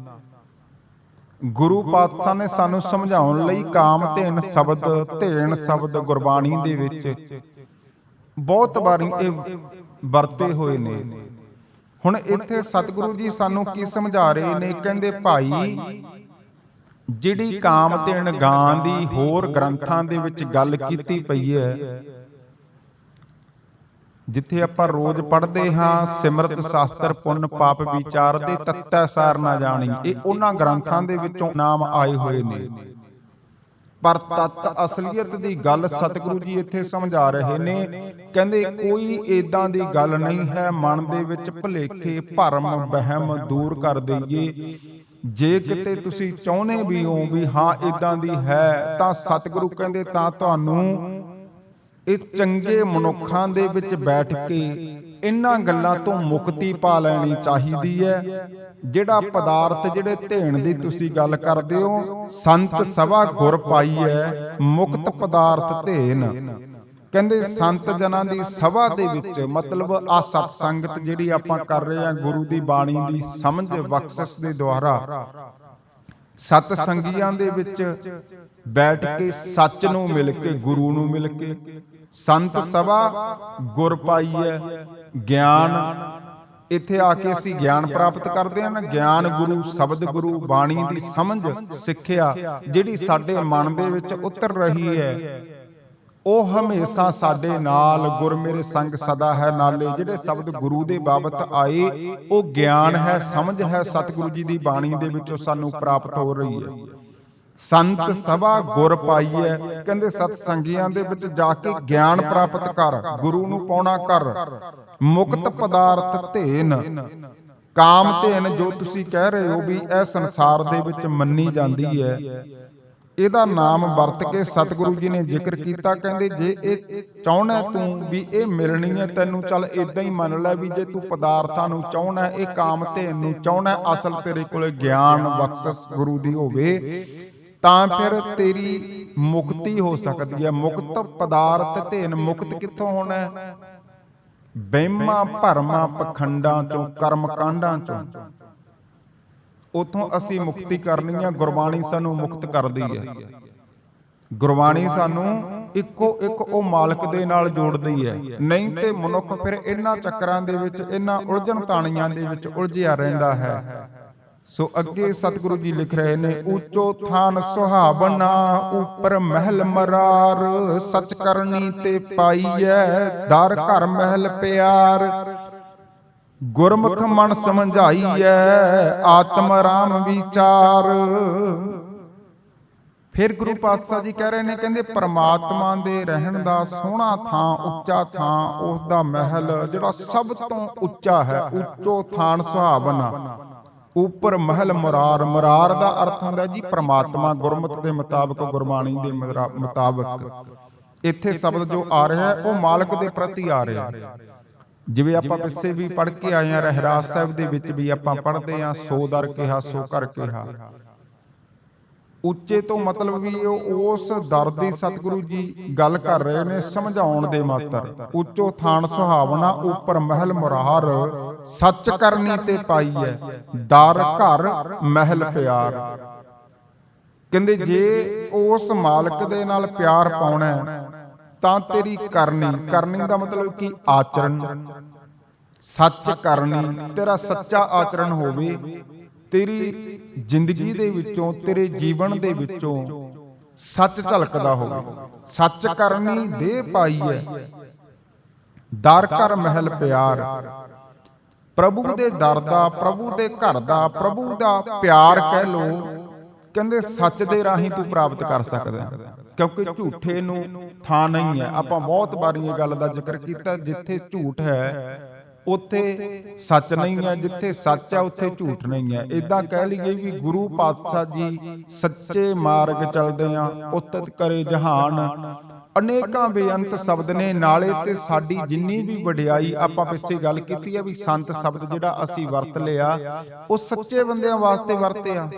ਗੁਰੂ ਪਾਤਸ਼ਾਹ ਨੇ ਸਾਨੂੰ ਸਮਝਾਉਣ ਲਈ ਕਾਮ ਧੇਨ ਸ਼ਬਦ ਧੇਨ ਸ਼ਬਦ ਗੁਰਬਾਣੀ ਦੇ ਵਿੱਚ ਬਹੁਤ ਵਾਰੀ ਇਹ ਵਰਤੇ ਹੋਏ ਨੇ। ਹੁਣ ਇੱਥੇ ਸਤਿਗੁਰੂ ਜੀ ਸਾਨੂੰ ਕੀ ਸਮਝਾ ਰਹੇ ਨੇ? ਕਹਿੰਦੇ, ਭਾਈ, ਜਿਹੜੀ ਕਾਮ ਧੇਨ ਗਾਂ ਦੀ ਹੋਰ ਗ੍ਰੰਥਾਂ ਦੇ ਵਿੱਚ ਗੱਲ ਕੀਤੀ ਪਈ ਹੈ, ਜਿੱਥੇ ਆਪਾਂ ਰੋਜ਼ ਪੜ੍ਹਦੇ ਹਾਂ, ਸਿਮਰਤ ਸ਼ਾਸਤਰ, ਪੁੰਨ ਪਾਪ ਵਿਚਾਰ ਦੇ ਤੱਤੈ ਸਾਰ ਨਾ ਜਾਣੀ, ਇਹ ਉਹਨਾਂ ਗ੍ਰੰਥਾਂ ਦੇ ਵਿੱਚੋਂ ਨਾਮ ਆਏ ਹੋਏ ਨੇ। ਪਰ ਤਤ ਅਸਲੀਅਤ ਦੀ ਗੱਲ ਸਤਿਗੁਰੂ ਜੀ ਇੱਥੇ ਸਮਝਾ ਰਹੇ ਨੇ। ਕਹਿੰਦੇ ਕੋਈ ਏਦਾਂ ਦੀ ਗੱਲ ਨਹੀਂ ਹੈ, ਮਨ ਦੇ ਵਿੱਚ ਭੁਲੇਖੇ, ਭਰਮ ਬਹਿਮ ਦੂਰ ਕਰ ਦਈਏ। ਜੇ ਕਿਤੇ ਤੁਸੀਂ ਚਾਹੁੰਦੇ ਵੀ ਹੋ ਵੀ ਹਾਂ, ਏਦਾਂ ਦੀ ਹੈ, ਤਾਂ ਸਤਿਗੁਰੂ ਕਹਿੰਦੇ ਤਾਂ ਤੁਹਾਨੂੰ ਇਹ ਚੰਗੇ ਮਨੁੱਖਾਂ ਦੇ ਵਿੱਚ ਬੈਠ ਕੇ ਇਹਨਾਂ ਗੱਲਾਂ ਤੋਂ ਮੁਕਤੀ ਪਾ ਲੈਣੀ ਚਾਹੀਦੀ ਹੈ। ਜਿਹੜਾ ਪਦਾਰਥ ਜਿਹੜੇ ਧੇਣ ਦੀ ਤੁਸੀਂ ਗੱਲ ਕਰਦੇ ਹੋ, ਸੰਤ ਸਭਾ ਗੁਰ ਪਾਈ ਹੈ, ਮੁਕਤ ਪਦਾਰਥ ਧੇਨ। ਕਹਿੰਦੇ ਸੰਤ ਜਨਾਂ ਦੀ ਸਭਾ ਦੇ ਵਿੱਚ ਮਤਲਬ ਆ ਸਤ ਸੰਗਤ ਜਿਹੜੀ ਆਪਾਂ ਕਰ ਰਹੇ ਆ ਗੁਰੂ ਦੀ ਬਾਣੀ ਦੀ ਸਮਝ ਬਖਸ਼ਿਸ਼ ਦੇ ਦੁਆਰਾ। ਸਤ ਸੰਗੀਆਂ ਦੇ ਵਿੱਚ ਬੈਠ ਕੇ ਸੱਚ ਨੂੰ ਮਿਲ ਕੇ, ਗੁਰੂ ਨੂੰ ਮਿਲ ਕੇ ਸੰਤ ਸਭਾ ਗੁਰ ਪਾਈਐ ਗਿਆਨ। ਇੱਥੇ ਆ ਕੇ ਅਸੀਂ ਗਿਆਨ ਪ੍ਰਾਪਤ ਕਰਦੇ ਹਾਂ। ਗਿਆਨ ਗੁਰੂ, ਸ਼ਬਦ ਗੁਰੂ, ਬਾਣੀ ਦੀ ਸਮਝ, ਸਿੱਖਿਆ, ਜਿਹੜੀ ਸਾਡੇ ਮਨ ਦੇ ਵਿੱਚ ਉਤਰ ਰਹੀ ਹੈ। ਉਹ ਹਮੇਸ਼ਾ ਸਾਡੇ ਨਾਲ ਗੁਰ ਮੇਰੇ ਸੰਗ ਸਦਾ ਹੈ, ਨਾਲੇ ਜਿਹੜੇ ਸ਼ਬਦ ਗੁਰੂ ਦੇ ਬਾਬਤ ਆਏ, ਉਹ ਗਿਆਨ ਹੈ, ਸਮਝ ਹੈ, ਸਤਿਗੁਰੂ ਜੀ ਦੀ ਬਾਣੀ ਦੇ ਵਿੱਚੋਂ ਸਾਨੂੰ ਪ੍ਰਾਪਤ ਹੋ ਰਹੀ ਹੈ। ਸੰਤ ਸਭਾ ਗੁਰ ਪਾਈਐ। ਕਹਿੰਦੇ ਸਤ ਸੰਗੀਆਂ ਦੇ ਵਿੱਚ ਜਾ ਕੇ ਗਿਆਨ ਪ੍ਰਾਪਤ ਕਰ, ਗੁਰੂ ਨੂੰ ਪਾਉਣਾ ਕਰ। ਮੁਕਤ ਪਦਾਰਥ ਧੇਨ। ਕਾਮ ਧੇਨ ਜੋ ਤੁਸੀਂ ਕਹਿ ਰਹੇ ਹੋ ਵੀ ਇਹ ਸੰਸਾਰ ਦੇ ਵਿੱਚ ਮੰਨੀ ਜਾਂਦੀ ਹੈ ਇਹਦਾ ਨਾਮ ਵਰਤ ਕੇ ਸਤਿਗੁਰੂ ਜੀ ਨੇ ਜ਼ਿਕਰ ਕੀਤਾ। ਕਹਿੰਦੇ ਜੇ ਇਹ ਚਾਹਣਾ ਤੂੰ ਵੀ ਇਹ ਮਿਲਣੀ ਹੈ ਤੈਨੂੰ ਚੱਲ ਇਦਾਂ ਹੀ ਮੰਨ ਲੈ ਵੀ ਜੇ ਤੂੰ ਪਦਾਰਥਾਂ ਨੂੰ ਚਾਹਣਾ ਇਹ ਕਾਮ ਧੇਨ ਨੂੰ ਚਾਹਣਾ ਅਸਲ ਤੇਰੇ ਕੋਲੇ ਗਿਆਨ, ਬਖਸ਼ਿਸ਼ ਗੁਰੂ ਦੀ ਹੋਵੇ। ਤਾਂ ਫਿਰ ਤੇਰੀ ਮੁਕਤੀ ਹੋ ਸਕਦੀ ਹੈ। ਮੁਕਤ ਪਦਾਰਥ ਧੇਨ ਮੁਕਤ ਕਿੱਥੋਂ ਹੋਣਾ ਹੈ? ਬਹਿਮਾ ਭਰਮਾ ਪਖੰਡਾਂ ਚੋਂ, ਕਰਮ ਕਾਂਡਾਂ ਚੋਂ। ਉਥੋਂ ਅਸੀਂ ਮੁਕਤੀ ਕਰਨੀ ਹੈ। ਗੁਰਬਾਣੀ ਸਾਨੂੰ ਮੁਕਤ ਕਰਦੀ ਹੈ। ਗੁਰਬਾਣੀ ਸਾਨੂੰ ਇੱਕੋ ਇੱਕ ਉਹ ਮਾਲਕ ਦੇ ਨਾਲ ਜੋੜਦੀ ਹੈ। ਨਹੀਂ ਤੇ ਮਨੁੱਖ ਫਿਰ ਇਹਨਾਂ ਚੱਕਰਾਂ ਦੇ ਵਿੱਚ, ਇਹਨਾਂ ਉਲਝਣ ਤਾਣੀਆਂ ਦੇ ਵਿੱਚ ਉਲਝਿਆ ਰਹਿੰਦਾ ਹੈ। ਸੋ ਅੱਗੇ ਸਤਿਗੁਰੂ ਜੀ ਲਿਖ ਰਹੇ ਨੇ ਉੱਚੋ ਥਾਨ ਸੁਹਾਵਨਾ ਉੱਪਰ ਮਹਿਲ ਮਰਾਰ ਸਚ ਕਰਨੀ ਤੇ ਪਾਈਐ ਦਰ ਘਰ ਮਹਿਲ ਪਿਆਰ। ਗੁਰਮੁਖ ਮਨ ਸਮਝਾਈਐ ਆਤਮ ਰਾਮ ਵਿਚਾਰ। ਫਿਰ ਗੁਰੂ ਪਾਤਸ਼ਾਹ ਜੀ ਕਹਿ ਰਹੇ ਨੇ ਕਹਿੰਦੇ ਪਰਮਾਤਮਾ ਦੇ ਰਹਿਣ ਦਾ ਸੋਹਣਾ ਥਾਂ ਉੱਚਾ ਥਾਂ ਉਸ ਦਾ ਮਹਿਲ ਜਿਹੜਾ ਸਭ ਤੋਂ ਉੱਚਾ ਹੈ ਉੱਚੋ ਥਾਨ ਸੁਹਾਵਨਾ ਉੱਪਰ ਮਹਿਲ ਮੁਰਾਰ ਮੁਰਾਰ ਦਾ ਅਰਥ ਹੁੰਦਾ ਜੀ ਪ੍ਰਮਾਤਮਾ ਗੁਰਮਤਿ ਦੇ ਮੁਤਾਬਕ ਗੁਰਬਾਣੀ ਦੇ ਮੁਤਾਬਕ। ਇੱਥੇ ਸ਼ਬਦ ਜੋ ਆ ਰਿਹਾ ਉਹ ਮਾਲਕ ਦੇ ਪ੍ਰਤੀ ਆ ਰਿਹਾ ਜਿਵੇਂ ਆਪਾਂ ਪਿੱਛੇ ਵੀ ਪੜ੍ਹ ਕੇ ਆਏ ਆ ਰਹਿਰਾਸ ਸਾਹਿਬ ਦੇ ਵਿੱਚ ਵੀ ਆਪਾਂ ਪੜ੍ਹਦੇ ਆ ਸੋ ਦਰ ਕਿਹਾ ਸੋ ਕਰ ਕਿਹਾ। ਉੱਚੇ ਤੋਂ ਮਤਲਬ ਵੀ ਉਹ ਉਸ ਦਰ ਦੀ ਸਤਿਗੁਰੂ ਜੀ ਗੱਲ ਕਰ ਰਹੇ ਨੇ, ਸਮਝਾਉਣ ਦੇ ਮਾਤਰ। ਉੱਚੋ ਥਾਨ ਸੁਹਾਵਣਾ, ਉੱਪਰ ਮਹਿਲ ਮੁਰਾਰ ਸੱਚ ਕਰਨੀ ਤੇ ਪਾਈ ਹੈ। ਦਰ ਘਰ, ਮਹਿਲ ਪਿਆਰ। ਕਹਿੰਦੇ ਜੇ ਉਸ ਮਾਲਕ ਦੇ ਨਾਲ ਪਿਆਰ ਪਾਉਣਾ ਤਾਂ ਤੇਰੀ ਕਰਨੀ ਕਰਨੀ ਦਾ ਮਤਲਬ ਕੀ ਆਚਰਣ। ਸੱਚ ਕਰਨੀ ਤੇਰਾ ਸੱਚਾ ਆਚਰਣ ਹੋਵੇ ਤੇਰੀ ਜ਼ਿੰਦਗੀ ਦੇ ਵਿੱਚੋਂ, ਤੇਰੇ ਜੀਵਨ ਦੇ ਵਿੱਚੋਂ ਸੱਚ ਝਲਕਦਾ ਹੋਵੇ। ਸੱਚ ਕਰਨੀ ਦੇ ਪਾਈ ਹੈ। ਦਰ ਘਰ ਮਹਿਲ ਪਿਆਰ। ਪ੍ਰਭੂ ਦੇ ਦਰ ਦਾ, ਪ੍ਰਭੂ ਦੇ ਘਰ ਦਾ, ਪ੍ਰਭੂ ਦਾ ਪਿਆਰ ਕਹਿ ਲੋ ਕਹਿੰਦੇ ਸੱਚ ਦੇ ਰਾਹੀਂ ਤੂੰ ਪ੍ਰਾਪਤ ਕਰ ਸਕਦਾ। ਕਿਉਂਕਿ ਝੂਠੇ ਨੂੰ ਥਾਂ ਨਹੀਂ ਹੈ। ਆਪਾਂ ਬਹੁਤ ਵਾਰੀ ਇਹ ਗੱਲ ਦਾ ਜ਼ਿਕਰ ਕੀਤਾ, ਜਿੱਥੇ ਝੂਠ ਹੈ ਉੱਥੇ ਸੱਚ ਨਹੀਂ ਹੈ, ਜਿੱਥੇ ਸੱਚ ਹੈ, ਉੱਥੇ ਝੂਠ ਨਹੀਂ ਹੈ। ਇਦਾਂ ਕਹਿ ਲਈਏ ਵੀ ਗੁਰੂ ਪਾਤਸ਼ਾਹ ਜੀ ਸੱਚੇ ਮਾਰਗ ਚੱਲਦੇ ਆ, ਉਤਤ ਕਰੇ ਜਹਾਨ। ਅਨੇਕਾਂ ਬੇਅੰਤ ਸ਼ਬਦ ਨੇ, ਨਾਲੇ ਤੇ ਸਾਡੀ ਜਿੰਨੀ ਵੀ ਵਡਿਆਈ ਆਪਾਂ ਪਿੱਛੇ ਗੱਲ ਕੀਤੀ ਹੈ ਵੀ ਸੰਤ ਸ਼ਬਦ ਜਿਹੜਾ ਅਸੀਂ ਵਰਤ ਲਿਆ, ਉਹ ਸੱਚੇ ਬੰਦਿਆਂ ਵਾਸਤੇ ਵਰਤਿਆ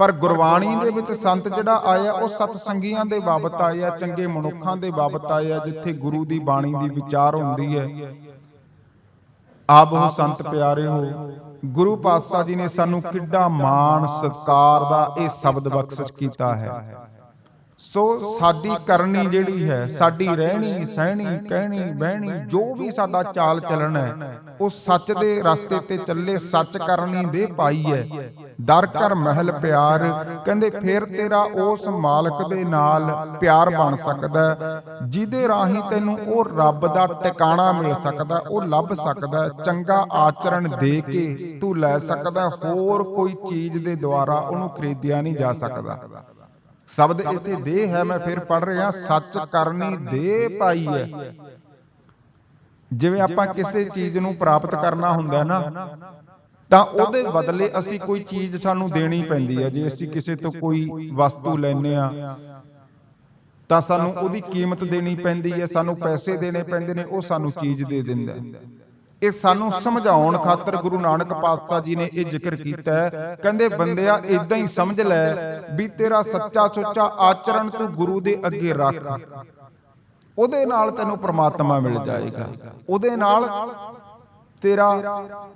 ਪਰ ਗੁਰਬਾਣੀ ਦੇ ਵਿੱਚ ਸੰਤ ਜਿਹੜਾ ਆਇਆ, ਉਹ ਸਤ ਸੰਗੀਆਂ ਦੇ ਬਾਬਤ ਆਇਆ, ਚੰਗੇ ਮਨੁੱਖਾਂ ਦੇ ਬਾਬਤ ਆਇਆ, ਜਿੱਥੇ ਗੁਰੂ ਦੀ ਬਾਣੀ ਦੀ ਵਿਚਾਰ ਹੁੰਦੀ ਹੈ। ਆਪ ਉਹ ਸੰਤ ਪਿਆਰੇ ਹੋ। ਗੁਰੂ ਪਾਤਸ਼ਾਹ ਜੀ ਨੇ ਸਾਨੂੰ ਕਿੱਡਾ ਮਾਣ, ਸਤਕਾਰ ਦਾ ਇਹ ਸ਼ਬਦ ਬਖਸ਼ਿਸ਼ ਕੀਤਾ ਹੈ। ਸੋ ਸਾਡੀ ਕਰਨੀ ਜਿਹੜੀ ਹੈ, ਸਾਡੀ ਰਹਿਣੀ, ਸਹਿਣੀ, ਕਹਿਣੀ, ਬਹਿਣੀ, ਜੋ ਵੀ ਸਾਡਾ ਚਾਲ ਚੱਲਣ ਹੈ, ਉਹ ਸੱਚ ਦੇ ਰਸਤੇ ਤੇ ਚੱਲੇ, ਸੱਚ ਕਰਨੀ ਦੇ ਪਾਈ ਹੈ। ਦਰ ਕਰ ਮਹਿਲ ਪਿਆਰ, ਕਹਿੰਦੇ ਫੇਰ ਤੇਰਾ ਉਸ ਮਾਲਕ ਦੇ ਨਾਲ ਪਿਆਰ ਬਣ ਸਕਦਾ ਜਿਹਦੇ ਰਾਹੀਂ ਤੈਨੂੰ ਉਹ ਰੱਬ ਦਾ ਟਿਕਾਣਾ ਮਿਲ ਸਕਦਾ, ਉਹ ਲੱਭ ਸਕਦਾ ਚੰਗਾ ਆਚਰਣ ਦੇ ਕੇ ਤੂੰ ਲੈ ਸਕਦਾ ਹੋਰ ਕੋਈ ਚੀਜ਼ ਦੇ ਦੁਆਰਾ ਉਹਨੂੰ ਖਰੀਦਿਆ ਨਹੀਂ ਜਾ ਸਕਦਾ। ਸ਼ਬਦ ਇੱਥੇ ਦੇ ਹੈ, ਮੈਂ ਫਿਰ ਪੜ ਰਿਹਾ, ਸੱਚ ਕਰਨੀ ਦੇ ਪਾਈ ਹੈ। ਜਿਵੇਂ ਆਪਾਂ ਕਿਸੇ ਚੀਜ਼ ਨੂੰ ਪ੍ਰਾਪਤ ਕਰਨਾ ਹੁੰਦਾ ਨਾ ਤਾਂ ਉਹਦੇ ਬਦਲੇ ਅਸੀਂ ਕੋਈ ਚੀਜ਼ ਸਾਨੂੰ ਦੇਣੀ ਪੈਂਦੀ ਹੈ ਜੇ ਅਸੀਂ ਕਿਸੇ ਤੋਂ ਕੋਈ ਵਸਤੂ ਲੈਨੇ ਆ ਤਾਂ ਸਾਨੂੰ ਉਹਦੀ ਕੀਮਤ ਦੇਣੀ ਪੈਂਦੀ ਹੈ ਸਾਨੂੰ ਪੈਸੇ ਦੇਣੇ ਪੈਂਦੇ ਨੇ ਉਹ ਸਾਨੂੰ ਚੀਜ਼ ਦੇ ਦਿੰਦਾ। ਇਹ ਸਾਨੂੰ ਸਮਝਾਉਣ ਖਾਤਰ ਗੁਰੂ ਨਾਨਕ ਪਾਤਸ਼ਾਹ ਜੀ ਨੇ ਇਹ ਜ਼ਿਕਰ ਕੀਤਾ ਹੈ। ਕਹਿੰਦੇ ਬੰਦਿਆ ਇਦਾਂ ਹੀ ਸਮਝ ਲੈ ਵੀ ਤੇਰਾ ਸੱਚਾ ਸੁੱਚਾ ਆਚਰਣ ਤੂੰ ਗੁਰੂ ਦੇ ਅੱਗੇ ਰੱਖ। ਉਹਦੇ ਨਾਲ ਤੈਨੂੰ ਪ੍ਰਮਾਤਮਾ ਮਿਲ ਜਾਏਗਾ। ਉਹਦੇ ਨਾਲ ਤੇਰਾ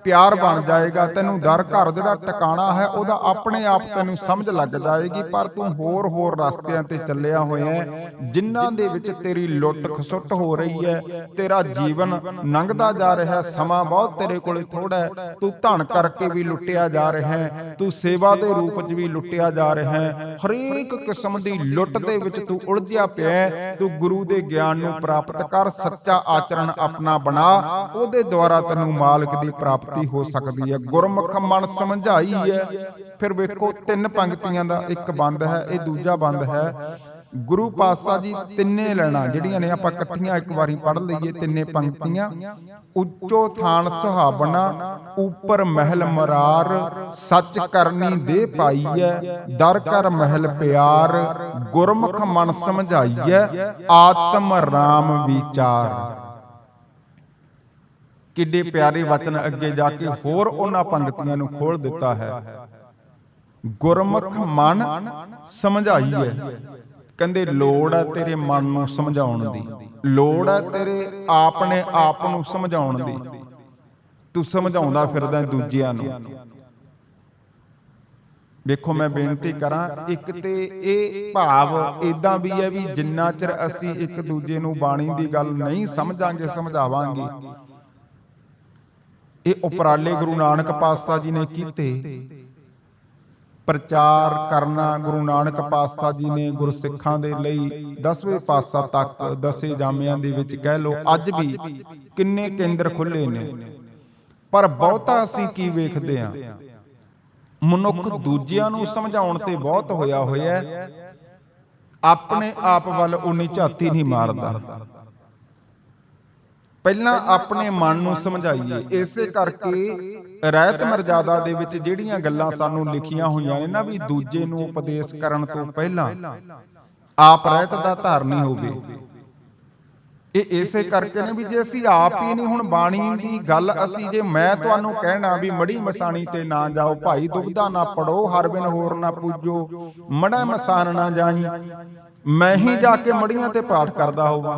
ਪਿਆਰ ਬਣ ਜਾਏਗਾ, ਤੈਨੂੰ ਦਰ ਘਰ ਜਿਹੜਾ ਟਿਕਾਣਾ ਹੈ, ਉਹਦਾ ਆਪਣੇ ਆਪ ਤੈਨੂੰ ਸਮਝ ਲੱਗ ਜਾਏਗੀ, ਪਰ ਤੂੰ ਹੋਰ ਹੋਰ ਰਸਤਿਆਂ ਤੇ ਚੱਲਿਆ ਹੋਇਆ ਹੈ, ਜਿਨ੍ਹਾਂ ਦੇ ਵਿੱਚ ਤੇਰੀ ਲੁੱਟ ਖਸੁੱਟ ਹੋ ਰਹੀ ਹੈ, ਤੇਰਾ ਜੀਵਨ ਲੰਘਦਾ ਜਾ ਰਿਹਾ, ਸਮਾਂ ਬਹੁਤ ਤੇਰੇ ਕੋਲੇ ਥੋੜਾ ਹੈ, ਤੂੰ ਧਨ ਕਰਕੇ ਵੀ ਲੁੱਟਿਆ ਜਾ ਰਿਹਾ ਹੈ, ਤੂੰ ਸੇਵਾ ਦੇ ਰੂਪ 'ਚ ਵੀ ਲੁੱਟਿਆ ਜਾ ਰਿਹਾ ਹੈ, ਹਰੇਕ ਕਿਸਮ ਦੀ ਲੁੱਟ ਦੇ ਵਿੱਚ ਤੂੰ ਉਲਝਿਆ ਪਿਆ ਤੂੰ ਗੁਰੂ ਦੇ ਗਿਆਨ ਨੂੰ ਪ੍ਰਾਪਤ ਕਰ, ਸੱਚਾ ਆਚਰਣ ਆਪਣਾ ਬਣਾ, ਉਹਦੇ ਦੁਆਰਾ ਤੈਨੂੰ ਮਾਲਕ ਦੀ ਪ੍ਰਾਪਤੀ ਹੋ ਸਕਦੀ ਹੈ। ਗੁਰਮੁਖ ਮਨ ਸਮਝਾਈ ਹੈ। ਫਿਰ ਵੇਖੋ, ਤਿੰਨ ਪੰਕਤੀਆਂ ਦਾ ਇੱਕ ਬੰਦ ਹੈ, ਇਹ ਦੂਜਾ ਬੰਦ ਹੈ। ਗੁਰੂ ਪਾਤਸ਼ਾਹ ਜੀ ਤਿੰਨੇ ਲੈਣਾ, ਜਿਹੜੀਆਂ ਨੇ ਆਪਾਂ ਇਕੱਠੀਆਂ ਇੱਕ ਵਾਰੀ ਪੜ੍ਹ ਲਈਏ ਤਿੰਨੇ ਪੰਕਤੀਆਂ। ਉੱਚੋ ਥਾਨ ਸੁਹਾਵਣਾ, ਉਪਰ ਮਹਿਲ ਮਰਾਰ, ਸੱਚ ਕਰਨੀ ਦੇ ਪਾਈਐ ਦਰ ਕਰ ਮਹਿਲ ਪਿਆਰ। ਗੁਰਮੁਖ ਮਨ ਸਮਝਾਈਐ ਆਤਮ ਰਾਮ ਵਿਚਾਰ। ਕਿੱਡੇ ਪਿਆਰੇ ਵਚਨ ਅੱਗੇ ਜਾ ਕੇ ਹੋਰ ਉਹਨਾਂ ਪੰਕਤੀਆਂ ਨੂੰ ਖੋਲ ਦਿੱਤਾ ਹੈ। ਗੁਰਮੁਖ ਮਨ ਸਮਝਾਈਐ ਕਹਿੰਦੇ ਲੋੜ ਹੈ ਤੇਰੇ ਮਨ ਨੂੰ ਸਮਝਾਉਣ ਦੀ। ਲੋੜ ਹੈ ਤੇਰੇ ਆਪਣੇ ਆਪ ਨੂੰ ਸਮਝਾਉਣ ਦੀ। ਤੂੰ ਸਮਝਾਉਂਦਾ ਫਿਰਦਾ ਦੂਜਿਆਂ ਨੂੰ। ਵੇਖੋ ਮੈਂ ਬੇਨਤੀ ਕਰਾਂ ਇੱਕ ਤੇ ਇਹ ਭਾਵ ਇਦਾਂ ਵੀ ਹੈ ਵੀ ਜਿੰਨਾ ਚਿਰ ਅਸੀਂ ਇੱਕ ਦੂਜੇ ਨੂੰ ਬਾਣੀ ਦੀ ਗੱਲ ਨਹੀਂ ਸਮਝਾਂਗੇ ਸਮਝਾਵਾਂਗੇ। ਇਹ ਉਪਰਾਲੇ ਗੁਰੂ ਨਾਨਕ ਪਾਤਸ਼ਾਹ ਜੀ ਨੇ ਕੀਤੇ। ਪ੍ਰਚਾਰ ਕਰਨਾ ਗੁਰੂ ਨਾਨਕ ਪਾਤਸ਼ਾਹ ਜੀ ਨੇ ਗੁਰਸਿੱਖਾਂ ਦੇ ਲਈ 10ਵੇਂ ਪਾਤਸ਼ਾਹ ਤੱਕ ਦਸੇ ਜਾਮਿਆਂ ਦੇ ਵਿੱਚ ਕਹਿ ਲੋ ਅੱਜ ਵੀ ਕਿੰਨੇ ਕੇਂਦਰ ਖੁੱਲੇ ਨੇ। ਪਰ ਬਹੁਤਾ ਅਸੀਂ ਕੀ ਵੇਖਦੇ ਹਾਂ? ਮਨੁੱਖ ਦੂਜਿਆਂ ਨੂੰ ਸਮਝਾਉਣ ਤੇ ਬਹੁਤ ਹੋਇਆ ਹੋਇਆ ਆਪਣੇ ਆਪ ਵੱਲ ਉਨੀ ਝਾਤੀ ਨਹੀਂ ਮਾਰਦਾ। ਪਹਿਲਾਂ ਆਪਣੇ ਮਨ ਨੂੰ ਸਮਝਾਈਏ। ਇਸੇ ਕਰਕੇ ਰਹਿਤ ਮਰਜ਼ਾਦਾ ਦੇ ਵਿੱਚ ਜਿਹੜੀਆਂ ਗੱਲਾਂ ਸਾਨੂੰ ਲਿਖੀਆਂ ਹੋਈਆਂ ਨੇ ਨਾ ਵੀ ਦੂਜੇ ਨੂੰ ਉਪਦੇਸ਼ ਕਰਨ ਤੋਂ ਪਹਿਲਾਂ ਆਪ ਰਹਿਤ ਦਾ ਧਾਰਨੀ ਹੋਵੇ। ਇਹ ਇਸੇ ਕਰਕੇ ਨੇ ਵੀ ਜੇ ਅਸੀਂ ਆਪ ਹੀ ਨਹੀਂ ਹੁਣ ਬਾਣੀ ਦੀ ਗੱਲ ਅਸੀਂ ਜੇ ਮੈਂ ਤੁਹਾਨੂੰ ਕਹਿਣਾ ਵੀ ਮੜੀ ਮਸਾਣੀ ਤੇ ਨਾ ਜਾਓ ਭਾਈ ਦੁਬਦਾ ਨਾ ਪੜੋ ਹਰ ਬਿਨ ਹੋਰ ਨਾ ਪੂਜੋ। ਮੜਾ ਮਸਾਨ ਨਾ ਜਾਈ। ਮੈਂ ਹੀ ਜਾ ਕੇ ਮੜੀਆਂ ਤੇ ਪਾਠ ਕਰਦਾ ਹੋਵਾਂ।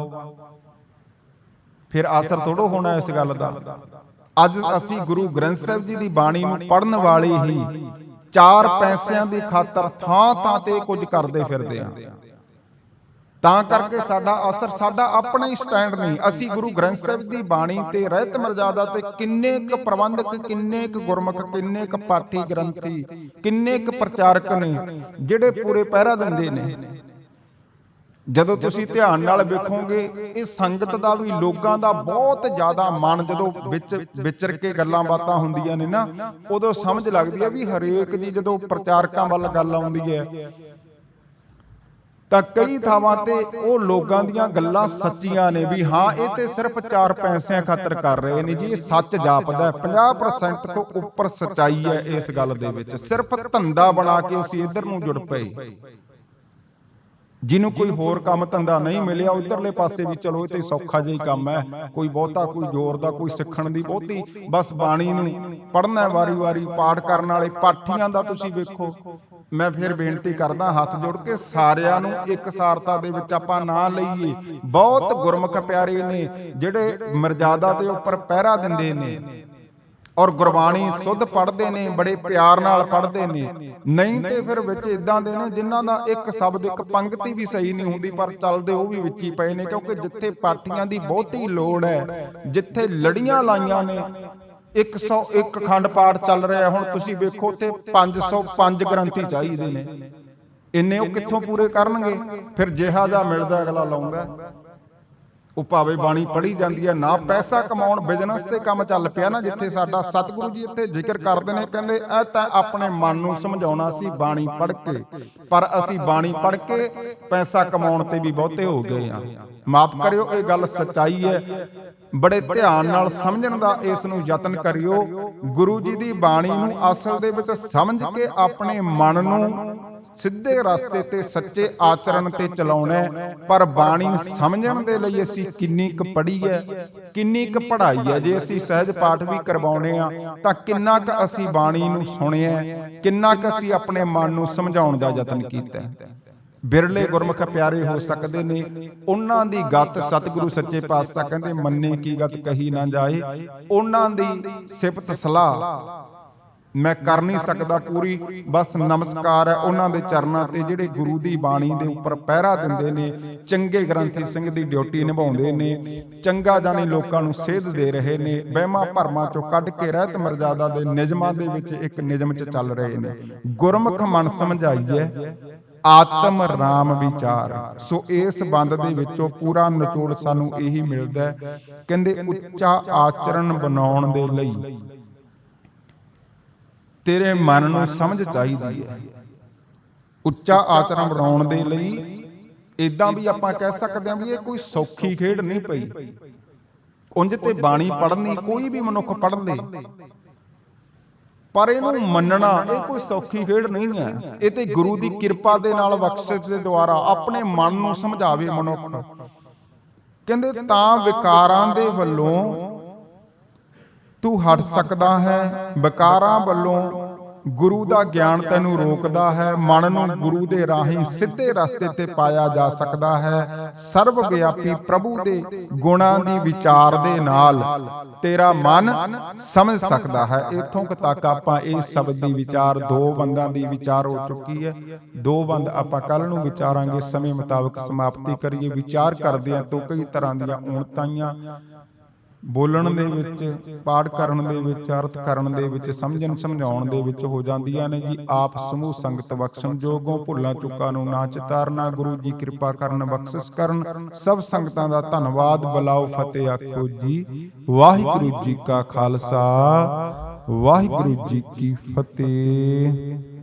ਫਿਰ ਆਸਰ ਥੋੜੋ ਹੋਣਾ ਇਸ ਗੱਲ ਦਾ। ਅੱਜ ਅਸੀਂ ਗੁਰੂ ਗ੍ਰੰਥ ਸਾਹਿਬ ਜੀ ਦੀ ਬਾਣੀ ਨੂੰ ਪੜਨ ਵਾਲੇ ਹੀ ਚਾਰ ਪੈਸਿਆਂ ਦੀ ਖਾਤਰ ਥਾਂ ਥਾਂ ਤੇ ਕੁਝ ਕਰਦੇ ਫਿਰਦੇ ਆ। ਤਾਂ ਕਰਕੇ ਸਾਡਾ ਅਸਰ ਸਾਡਾ ਆਪਣਾ ਹੀ ਸਟੈਂਡ ਨਹੀਂ। ਅਸੀਂ ਗੁਰੂ ਗ੍ਰੰਥ ਸਾਹਿਬ ਦੀ ਬਾਣੀ ਤੇ ਰਹਿਤ ਮਰਜ਼ਾਦਾ ਤੇ ਕਿੰਨੇ ਕੁ ਪ੍ਰਬੰਧਕ ਕਿੰਨੇ ਕੁ ਗੁਰਮੁਖ ਕਿੰਨੇ ਕੁ ਪਾਠੀ ਗ੍ਰੰਥੀ ਕਿੰਨੇ ਕੁ ਪ੍ਰਚਾਰਕ ਨੇ ਜਿਹੜੇ ਪੂਰੇ ਪਹਿਰਾ ਦਿੰਦੇ ਨੇ। ਜਦੋਂ ਤੁਸੀਂ ਧਿਆਨ ਨਾਲ ਵੇਖੋਗੇ ਇਹ ਸੰਗਤ ਦਾ ਵੀ ਲੋਕਾਂ ਦਾ ਬਹੁਤ ਜ਼ਿਆਦਾ ਮਨ ਜਦੋਂ ਵਿੱਚ ਵਿਚਰ ਕੇ ਗੱਲਾਂ ਬਾਤਾਂ ਹੁੰਦੀਆਂ ਨੇ ਨਾ ਉਦੋਂ ਸਮਝ ਲੱਗਦੀ ਹੈ ਵੀ ਹਰੇਕ ਦੀ ਜਦੋਂ ਪ੍ਰਚਾਰਕਾਂ ਵੱਲ ਗੱਲ ਆਉਂਦੀ ਹੈ। ਤਾਂ ਕਈ ਥਾਵਾਂ ਤੇ ਉਹ ਲੋਕਾਂ ਦੀਆਂ ਗੱਲਾਂ ਸੱਚੀਆਂ ਨੇ ਵੀ ਹਾਂ ਇਹ ਤੇ ਸਿਰਫ ਚਾਰ ਪੈਸਿਆਂ ਖਾਤਰ ਕਰ ਰਹੇ ਨੇ ਜੀ ਇਹ ਸੱਚ ਜਾਪਦਾ ਹੈ 50% ਤੋਂ ਉੱਪਰ ਸਚਾਈ ਹੈ ਇਸ ਗੱਲ ਦੇ ਵਿੱਚ। ਸਿਰਫ ਧੰਦਾ ਬਣਾ ਕੇ ਅਸੀਂ ਇੱਧਰ ਨੂੰ ਜੁੜ ਪਏ। ਜਿਹਨੂੰ ਕੋਈ ਹੋਰ ਕੰਮ ਧੰਦਾ ਨਹੀਂ ਮਿਲਿਆ ਉਧਰਲੇ ਪਾਸੇ ਵੀ ਚਲੋ ਇਹ ਤੇ ਸੌਖਾ ਜਿਹਾ ਕੰਮ ਹੈ। ਕੋਈ ਬਹੁਤਾ ਕੋਈ ਜ਼ੋਰ ਦਾ ਕੋਈ ਸਿੱਖਣ ਦੀ ਬਹੁਤੀ ਬਸ ਬਾਣੀ ਨੂੰ ਪੜ੍ਹਨਾ ਹੈ ਵਾਰੀ-ਵਾਰੀ ਪਾਠ ਕਰਨ ਵਾਲੇ ਪਾਠੀਆਂ ਦਾ ਤੁਸੀਂ ਵੇਖੋ। ਮੈਂ ਫਿਰ ਬੇਨਤੀ ਕਰਦਾ ਹੱਥ ਜੋੜ ਕੇ ਸਾਰਿਆਂ ਨੂੰ ਇੱਕ ਸਾਰਤਾ ਦੇ ਵਿੱਚ ਆਪਾਂ ਨਾ ਲਈਏ। ਬਹੁਤ ਗੁਰਮੁਖ ਪਿਆਰੇ ਨੇ ਜਿਹੜੇ ਮਰਜ਼ਾਦਾ ਦੇ ਉੱਪਰ ਪਹਿਰਾ ਦਿੰਦੇ ਨੇ। ਔਰ ਗੁਰਬਾਣੀ ਸੁੱਧ ਪੜ੍ਹਦੇ ਨੇ, ਬੜੇ ਪਿਆਰ ਨਾਲ ਪੜ੍ਹਦੇ ਨੇ। ਨਹੀਂ ਤੇ ਫਿਰ ਵਿੱਚ ਇਦਾਂ ਦੇ ਨੇ ਜਿਨ੍ਹਾਂ ਦਾ ਇੱਕ ਸ਼ਬਦ, ਇੱਕ ਪੰਕਤੀ ਵੀ ਸਹੀ ਨਹੀਂ ਹੁੰਦੀ, ਪਰ ਚੱਲਦੇ ਉਹ ਵੀ ਵਿੱਚ ਹੀ ਪਏ ਨੇ, ਕਿਉਂਕਿ ਜਿੱਥੇ ਪਾਠੀਆਂ ਦੀ ਬਹੁਤੀ ਲੋੜ ਹੈ, ਜਿੱਥੇ ਲੜੀਆਂ ਲਾਈਆਂ ਨੇ 101 ਖੰਡ ਪਾਠ ਚੱਲ ਰਿਹਾ ਹੁਣ ਤੁਸੀਂ ਵੇਖੋ ਤੇ 505 ਗ੍ਰੰਥੀ ਚਾਹੀਦੇ ਨੇ। ਇੰਨੇ ਉਹ ਕਿੱਥੋਂ ਪੂਰੇ ਕਰਨਗੇ? ਫਿਰ ਜਿਹਾ ਜਾ ਮਿਲਦਾ ਅਗਲਾ ਲਾਉਂਦਾ। ਉਹ ਭਾਵੇਂ ਬਾਣੀ ਪੜ੍ਹੀ ਜਾਂਦੀ ਹੈ, ਨਾ ਪੈਸਾ ਕਮਾਉਣ ਬਿਜ਼ਨਸ ਤੇ ਕੰਮ ਚੱਲ ਪਿਆ ਨਾ, ਜਿੱਥੇ ਸਾਡਾ ਸਤਿਗੁਰੂ ਜੀ ਇੱਥੇ ਜ਼ਿਕਰ ਕਰਦੇ ਨੇ, ਕਹਿੰਦੇ, ਇਹ ਤਾਂ ਆਪਣੇ ਮਨ ਨੂੰ ਸਮਝਾਉਣਾ ਸੀ ਬਾਣੀ ਪੜ੍ਹ ਕੇ। ਪਰ ਅਸੀਂ ਬਾਣੀ ਪੜ੍ਹ ਕੇ ਪੈਸਾ ਕਮਾਉਣ ਤੇ ਵੀ ਬਹੁਤੇ ਹੋ ਗਏ ਆ ਮਾਫ ਕਰਿਓ, ਇਹ ਗੱਲ ਸੱਚਾਈ ਹੈ। ਬੜੇ ਧਿਆਨ ਨਾਲ ਸਮਝਣ ਦਾ ਇਸ ਨੂੰ ਯਤਨ ਕਰਿਓ ਗੁਰੂ ਜੀ ਦੀ ਬਾਣੀ ਨੂੰ ਅਸਲ ਦੇ ਵਿੱਚ ਸਮਝ ਕੇ ਆਪਣੇ ਮਨ ਨੂੰ ਸਿੱਧੇ ਰਸਤੇ ਤੇ ਸੱਚੇ ਆਚਰਣ ਤੇ ਚਲਾਉਣਾ। ਪਰ ਬਾਣੀ ਸਮਝਣ ਦੇ ਲਈ ਅਸੀਂ ਕਿੰਨੀ ਕੁ ਪੜ੍ਹੀ ਹੈ ਕਿੰਨੀ ਕੁ ਪੜ੍ਹਾਈ ਹੈ ਜੇ ਅਸੀਂ ਸਹਿਜ ਪਾਠ ਵੀ ਕਰਵਾਉਨੇ ਆ ਤਾਂ ਕਿੰਨਾ ਕੁ ਅਸੀਂ ਬਾਣੀ ਨੂੰ ਸੁਣਿਆ ਕਿੰਨਾ ਕੁ ਅਸੀਂ ਆਪਣੇ ਮਨ ਨੂੰ ਸਮਝਾਉਣ ਦਾ ਯਤਨ ਕੀਤਾ ਹੈ। ਬਿਰਲੇ ਗੁਰਮੁਖ ਪਿਆਰੇ ਹੋ ਸਕਦੇ ਨੇ, ਉਹਨਾਂ ਦੀ ਗੱਤ ਸਤਿਗੁਰੂ ਸੱਚੇ ਪਾਤਸ਼ਾਹ ਕਹਿੰਦੇ, ਮੰਨੇ ਕੀ ਗੱਤ ਕਹੀ ਨਾ ਜਾਏ? ਉਹਨਾਂ ਦੀ ਸਿਫਤ ਸਲਾਹ, ਮੈਂ ਕਰ ਨਹੀਂ ਸਕਦਾ ਪੂਰੀ, ਬਸ ਨਮਸਕਾਰ ਹੈ ਉਹਨਾਂ ਦੇ ਚਰਨਾਂ ਤੇ, ਜਿਹੜੇ ਗੁਰੂ ਦੀ ਬਾਣੀ ਦੇ ਉੱਪਰ ਪਹਿਰਾ ਦਿੰਦੇ ਨੇ, ਚੰਗੇ ਗ੍ਰੰਥੀ ਸਿੰਘ ਦੀ ਡਿਊਟੀ ਨਿਭਾਉਂਦੇ ਨੇ, ਚੰਗਾ ਜਾਣੀ ਲੋਕਾਂ ਨੂੰ ਸੇਧ ਦੇ ਰਹੇ ਨੇ, ਵਹਿਮਾਂ ਭਰਮਾਂ ਚੋਂ ਕੱਢ ਕੇ ਰਹਿਤ ਮਰਜ਼ਾਦਾ ਦੇ ਨਿਯਮਾਂ ਦੇ ਵਿੱਚ ਇੱਕ ਨਿਯਮ 'ਚ ਚੱਲ ਰਹੇ ਨੇ। ਗੁਰਮੁਖ ਮਨ ਸਮਝਾਈਏ ਆਤਮ ਰਾਮ ਵਿਚਾਰ। ਸੋ ਇਸ ਬੰਦ ਦੇ ਵਿੱਚੋਂ ਪੂਰਾ ਨਿਚੋੜ ਸਾਨੂੰ ਇਹੀ ਮਿਲਦਾ ਹੈ, ਕਹਿੰਦੇ ਉੱਚਾ ਆਚਰਣ ਬਣਾਉਣ ਦੇ ਲਈ। ਤੇਰੇ ਮਨ ਨੂੰ ਸਮਝ ਚਾਹੀਦੀ ਹੈ। ਉੱਚਾ ਆਚਰਣ ਬਣਾਉਣ ਦੇ ਲਈ ਇਦਾਂ ਵੀ ਆਪਾਂ ਕਹਿ ਸਕਦੇ ਹਾਂ ਵੀ ਇਹ ਕੋਈ ਸੌਖੀ ਖੇਡ ਨਹੀਂ ਪਈ। ਉਂਝ ਤੇ ਬਾਣੀ ਪੜ੍ਹਨੀ, ਕੋਈ ਵੀ ਮਨੁੱਖ ਪੜ੍ਹ ਲੇ ਪਰ ਇਹਨੂੰ ਮੰਨਣਾ ਇਹ ਕੋਈ ਸੌਖੀ ਖੇਡ ਨਹੀਂ ਹੈ। ਇਹ ਤੇ ਗੁਰੂ ਦੀ ਕਿਰਪਾ ਦੇ ਨਾਲ ਬਖਸ਼ਿਸ਼ ਦੇ ਦੁਆਰਾ ਆਪਣੇ ਮਨ ਨੂੰ ਸਮਝਾਵੇ ਮਨੁੱਖ। ਕਹਿੰਦੇ ਤਾਂ ਵਿਕਾਰਾਂ ਦੇ ਵੱਲੋਂ ਤੂੰ ਹਟ ਸਕਦਾ ਹੈ ਵਿਕਾਰਾਂ ਵੱਲੋਂ ਗੁਰੂ ਦਾ ਗਿਆਨ ਤੈਨੂੰ ਰੋਕਦਾ ਹੈ, ਮਨ ਨੂੰ ਗੁਰੂ ਦੇ ਰਾਹੀਂ ਸਿੱਧੇ ਰਸਤੇ ਤੇ ਪਾਇਆ ਜਾ ਸਕਦਾ ਹੈ। ਸਰਵ ਵਿਆਪੀ ਪ੍ਰਭੂ ਦੇ ਗੁਣਾਂ ਦੀ ਵਿਚਾਰ ਦੇ ਨਾਲ ਤੇਰਾ ਮਨ ਸਮਝ ਸਕਦਾ ਹੈ। ਇਥੋਂ ਤੱਕ ਆਪਾਂ ਇਹ ਸ਼ਬਦ ਦੀ ਵਿਚਾਰ, ਦੋ ਬੰਦਾਂ ਦੀ ਵਿਚਾਰ ਹੋ ਚੁੱਕੀ ਹੈ। ਦੋ ਬੰਦ ਆਪਾਂ ਕੱਲ ਨੂੰ ਵਿਚਾਰਾਂਗੇ। ਸਮੇਂ ਮੁਤਾਬਕ ਸਮਾਪਤੀ ਕਰੀਏ। ਵਿਚਾਰ ਕਰਦੇ ਆ ਤੋਂ ਕਈ ਤਰ੍ਹਾਂ ਦੀਆਂ ਉਣਤਾਈਆਂ ਬੋਲਣ ਦੇ ਵਿੱਚ ਪਾਠ ਕਰਨ ਦੇ ਵਿੱਚ ਅਰਥ ਕਰਨ ਦੇ ਵਿੱਚ ਸਮਝਣ ਸਮਝਾਉਣ ਦੇ ਵਿੱਚ ਹੋ ਜਾਂਦੀਆਂ ਨੇ ਜੀ ਆਪ ਸਮੂਹ ਸੰਗਤ ਬਖਸ਼ਣ ਜੋਗੋਂ ਭੁੱਲਾਂ ਚੁੱਕਾਂ ਨੂੰ ਨਾ ਚਿਤਾਰਨਾ ਗੁਰੂ ਜੀ ਕਿਰਪਾ ਕਰਨ ਬਖਸ਼ਿਸ਼ ਕਰਨ ਸਭ ਸੰਗਤਾਂ ਦਾ ਧੰਨਵਾਦ ਬਲਾਓ ਫਤਿਹ ਆਖੋ ਜੀ। ਵਾਹਿਗੁਰੂ ਜੀ ਕਾ ਖਾਲਸਾ ਵਾਹਿਗੁਰੂ ਜੀ ਕੀ ਫਤਿਹ।